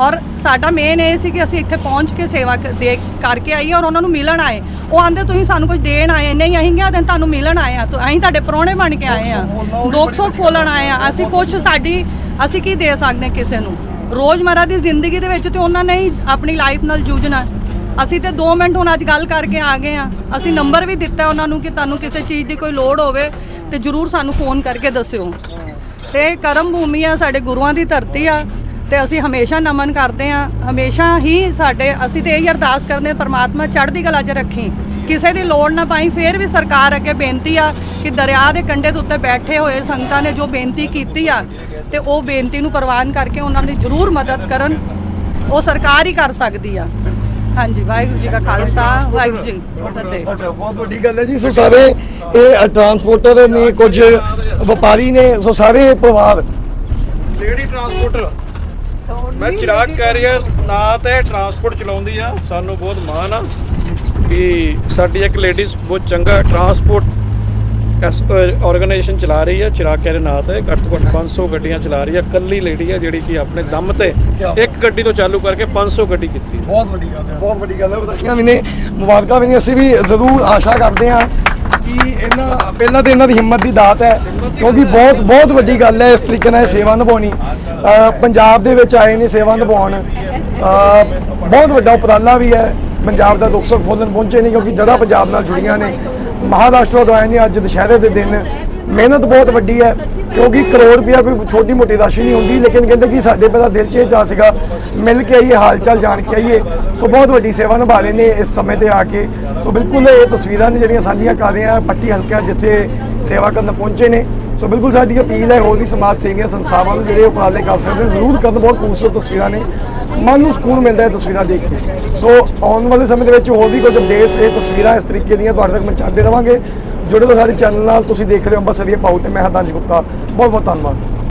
ਔਰ ਸਾਡਾ ਮੇਨ ਇਹ ਸੀ ਕਿ ਅਸੀਂ ਇੱਥੇ ਪਹੁੰਚ ਕੇ ਸੇਵਾ ਦੇ ਕਰਕੇ ਆਈਏ ਔਰ ਉਹਨਾਂ ਨੂੰ ਮਿਲਣ ਆਏ। ਉਹ ਆਂਦੇ ਤੁਸੀਂ ਸਾਨੂੰ ਕੁਝ ਦੇਣ ਆਏ ਨਹੀਂ ਅਸੀਂ ਦਿਨ ਤੁਹਾਨੂੰ ਮਿਲਣ ਆਏ ਆ ਤਾਂ ਅਸੀਂ ਤੁਹਾਡੇ ਪਰੋਣੇ ਬਣ ਕੇ ਆਏ ਆ ਦੁੱਖ ਸੁੱਖ ਫੋਲਣ ਆਏ ਆ ਅਸੀਂ ਕੁਝ ਸਾਡੀ ਅਸੀਂ ਕੀ ਦੇ ਸਕਦੇ ਹਾਂ ਕਿਸੇ ਨੂੰ? ਰੋਜ਼ਮਰਾ ਦੀ ਜ਼ਿੰਦਗੀ ਦੇ ਵਿੱਚ ਤੇ ਉਹਨਾਂ ਨੇ ਹੀ ਆਪਣੀ ਲਾਈਫ ਨਾਲ ਜੂਝਣਾ। ਅਸੀਂ ਤੇ 2 ਮਿੰਟ ਹੁਣ ਅੱਜ ਗੱਲ ਕਰਕੇ ਆ ਗਏ ਆ ਅਸੀਂ ਨੰਬਰ ਵੀ ਦਿੱਤਾ ਉਹਨਾਂ ਨੂੰ ਕਿ ਤੁਹਾਨੂੰ ਕਿਸੇ ਚੀਜ਼ ਦੀ ਕੋਈ ਲੋੜ ਹੋਵੇ ਤੇ ਜਰੂਰ ਸਾਨੂੰ ਫੋਨ ਕਰਕੇ ਦੱਸਿਓ। ਤੇ ਕਰਮ ਭੂਮੀ ਆ, ਸਾਡੇ ਗੁਰੂਆਂ ਦੀ ਧਰਤੀ ਆ ਤੇ ਅਸੀਂ ਹਮੇਸ਼ਾ ਨਮਨ ਕਰਦੇ ਆ ਹਮੇਸ਼ਾ ਹੀ ਸਾਡੇ, ਅਸੀਂ ਤੇ ਇਹ ਅਰਦਾਸ ਕਰਦੇ ਆ ਪਰਮਾਤਮਾ ਚੜ੍ਹਦੀ ਕਲਾ 'ਚ ਰੱਖੀ। ਕਿਸੇ ਦੀ ਲੋੜ ਨਾ ਪਾਈ ਫੇਰ ਵੀ ਸਰਕਾਰ ਅੱਗੇ ਬੇਨਤੀ ਆ ਕਿ ਦਰਿਆ ਦੇ ਕੰਢੇ ਦੇ ਉੱਤੇ ਬੈਠੇ ਹੋਏ ਸੰਗਤਾਂ ਨੇ ਜੋ ਬੇਨਤੀ ਕੀਤੀ ਆ ਤੇ ਉਹ ਬੇਨਤੀ ਨੂੰ ਪ੍ਰਵਾਨ ਕਰਕੇ ਉਹਨਾਂ ਦੀ ਜ਼ਰੂਰ ਮਦਦ ਕਰਨ ਉਹ ਸਰਕਾਰ ਹੀ ਕਰ ਸਕਦੀ ਆ। ਹਾਂਜੀ ਵਾਹਿਗੁਰੂ ਜੀ ਕਾ ਖਾਲਸਾ ਵਾਹਿਗੁਰੂ ਜੀ ਫਤਿਹ।
ਅੱਛਾ ਬਹੁਤ ਵੱਡੀ ਗੱਲ ਹੈ ਜੀ। ਸੋ ਸਾਰੇ ਇਹ ਟਰਾਂਸਪੋਰਟਰ ਨੇ ਕੁਝ ਵਪਾਰੀ ਨੇ ਸੋ ਸਾਰੇ ਪਰਿਵਾਰ।
ਲੇਡੀ ਟਰਾਂਸਪੋਰਟਰ ਮੈਂ ਚਿਰਾਗ ਕੈਰੀਅਰ ਨਾ ਤੇ ਟਰਾਂਸਪੋਰਟ ਚਲਾਉਂਦੀ ਆ ਸਾਨੂੰ ਬਹੁਤ ਮਾਣ ਆ। ਕਿ ਸਾਡੀ ਇੱਕ ਲੇਡੀਜ਼ ਬਹੁਤ ਚੰਗਾ ਟਰਾਂਸਪੋਰਟ ਆਰਗੇਨਾਈਜੇਸ਼ਨ ਚਲਾ ਰਹੀ ਆ ਚਿਰਾਗ ਕੈਰੀਅਰ ਨਾਂ ਤੇ ਘੱਟ ਤੋਂ ਘੱਟ 500 ਗੱਡੀਆਂ ਚਲਾ ਰਹੀ ਆ ਕੱਲੀ ਲੇਡੀ ਆ ਜਿਹੜੀ ਕਿ ਆਪਣੇ ਦਮ ਤੇ ਇੱਕ ਗੱਡੀ ਤੋਂ ਚਾਲੂ ਕਰਕੇ 500 ਗੱਡੀ ਕੀਤੀ।
ਬਹੁਤ ਵੱਡੀ ਗੱਲ ਹੈ। ਬਹੁਤ ਵੱਡੀ ਗੱਲ ਹੈ। ਵਧਾਈਆਂ ਵੀ ਨੇ ਮੁਬਾਰਕਾਂ ਵੀ ਨੇ। ਅਸੀਂ ਵੀ ਜ਼ਰੂਰ ਆਸ਼ਾ ਕਰਦੇ ਹਾਂ ਕਿ ਇਹਨਾਂ ਪਹਿਲਾਂ ਤੇ ਇਹਨਾਂ ਦੀ ਹਿੰਮਤ ਦੀ ਦਾਤ ਹੈ ਕਿਉਂਕਿ ਬਹੁਤ ਬਹੁਤ ਵੱਡੀ ਗੱਲ ਹੈ ਇਸ ਤਰੀਕੇ ਨਾਲ ਇਹ ਸੇਵਾ ਨਿਭਾਉਣੀ। ਪੰਜਾਬ ਦੇ ਵਿੱਚ ਆਏ ਨੇ ਸੇਵਾ ਨਿਭਾਉਣ। ਬਹੁਤ ਵੱਡਾ ਉਪਰਾਲਾ ਵੀ ਹੈ। ਪੰਜਾਬ ਦਾ ਦੁੱਖ ਸੁੱਖ ਫੋਲਣ ਪਹੁੰਚੇ ਨੇ ਕਿਉਂਕਿ ਜੜਾ ਪੰਜਾਬ ਨਾਲ ਜੁੜੀਆਂ ਨੇ। ਮਹਾਰਾਸ਼ਟਰ ਤੋਂ ਆਏ ਨੇ ਅੱਜ ਦੁਸ਼ਹਿਰੇ ਦੇ ਦਿਨ। ਮਿਹਨਤ ਬਹੁਤ ਵੱਡੀ ਹੈ ਕਿਉਂਕਿ ਕਰੋੜ ਰੁਪਇਆ ਕੋਈ ਛੋਟੀ ਮੋਟੀ ਰਾਸ਼ੀ ਨਹੀਂ ਹੁੰਦੀ, ਲੇਕਿਨ ਕਹਿੰਦੇ ਕਿ ਸਾਡੇ ਪਹਿਲਾਂ ਦਿਲ 'ਚ ਇਹ ਚਾਹ ਸੀਗਾ, ਮਿਲ ਕੇ ਆਈਏ ਹਾਲ ਚਾਲ ਜਾਣ ਕੇ ਆਈਏ। ਸੋ ਬਹੁਤ ਵੱਡੀ ਸੇਵਾ ਨਿਭਾ ਰਹੇ ਨੇ ਇਸ ਸਮੇਂ ਤੇ ਆ ਕੇ। ਸੋ ਬਿਲਕੁਲ ਇਹ ਤਸਵੀਰਾਂ ਨੇ ਜਿਹੜੀਆਂ ਸਾਂਝੀਆਂ ਕਰ ਰਹੇ ਆ ਪੱਟੀ ਹਲਕਾ ਜਿੱਥੇ ਸੇਵਾ ਕਰਨ ਪਹੁੰਚੇ ਨੇ। ਸੋ ਬਿਲਕੁਲ ਸਾਡੀ ਅਪੀਲ ਹੈ ਹੋਰ ਵੀ ਸਮਾਜ ਸੇਵੀਆਂ ਸੰਸਥਾਵਾਂ ਨੂੰ ਜਿਹੜੇ ਉਪਰਾਲੇ ਕਰ ਸਕਦੇ ਨੇ, ਜ਼ਰੂਰ ਕਰਨ, ਬਹੁਤ ਖੂਬਸੂਰਤ ਤਸਵੀਰਾਂ ਨੇ। ਮਨ ਨੂੰ ਸਕੂਨ ਮਿਲਦਾ ਹੈ ਤਸਵੀਰਾਂ ਦੇਖ ਕੇ। ਸੋ ਆਉਣ ਵਾਲੇ ਸਮੇਂ ਦੇ ਵਿੱਚ ਹੋਰ ਵੀ ਕੁਝ ਅਪਡੇਟਸ ਇਹ ਤਸਵੀਰਾਂ ਇਸ ਤਰੀਕੇ ਦੀਆਂ ਤੁਹਾਡੇ ਤੱਕ ਪਹੁੰਚਾਉਂਦੇ ਰਵਾਂਗੇ। ਜੁੜੇ ਰਹੋ ਸਾਡੇ ਚੈਨਲ ਨਾਲ, ਤੁਸੀਂ ਦੇਖ ਰਹੇ ਹੋ ਅੰਬਰਸਰੀਏ ਪਾਉ ਤੇ ਮੈਂ ਹਾਂ ਗੁਪਤਾ। ਬਹੁਤ ਬਹੁਤ ਧੰਨਵਾਦ।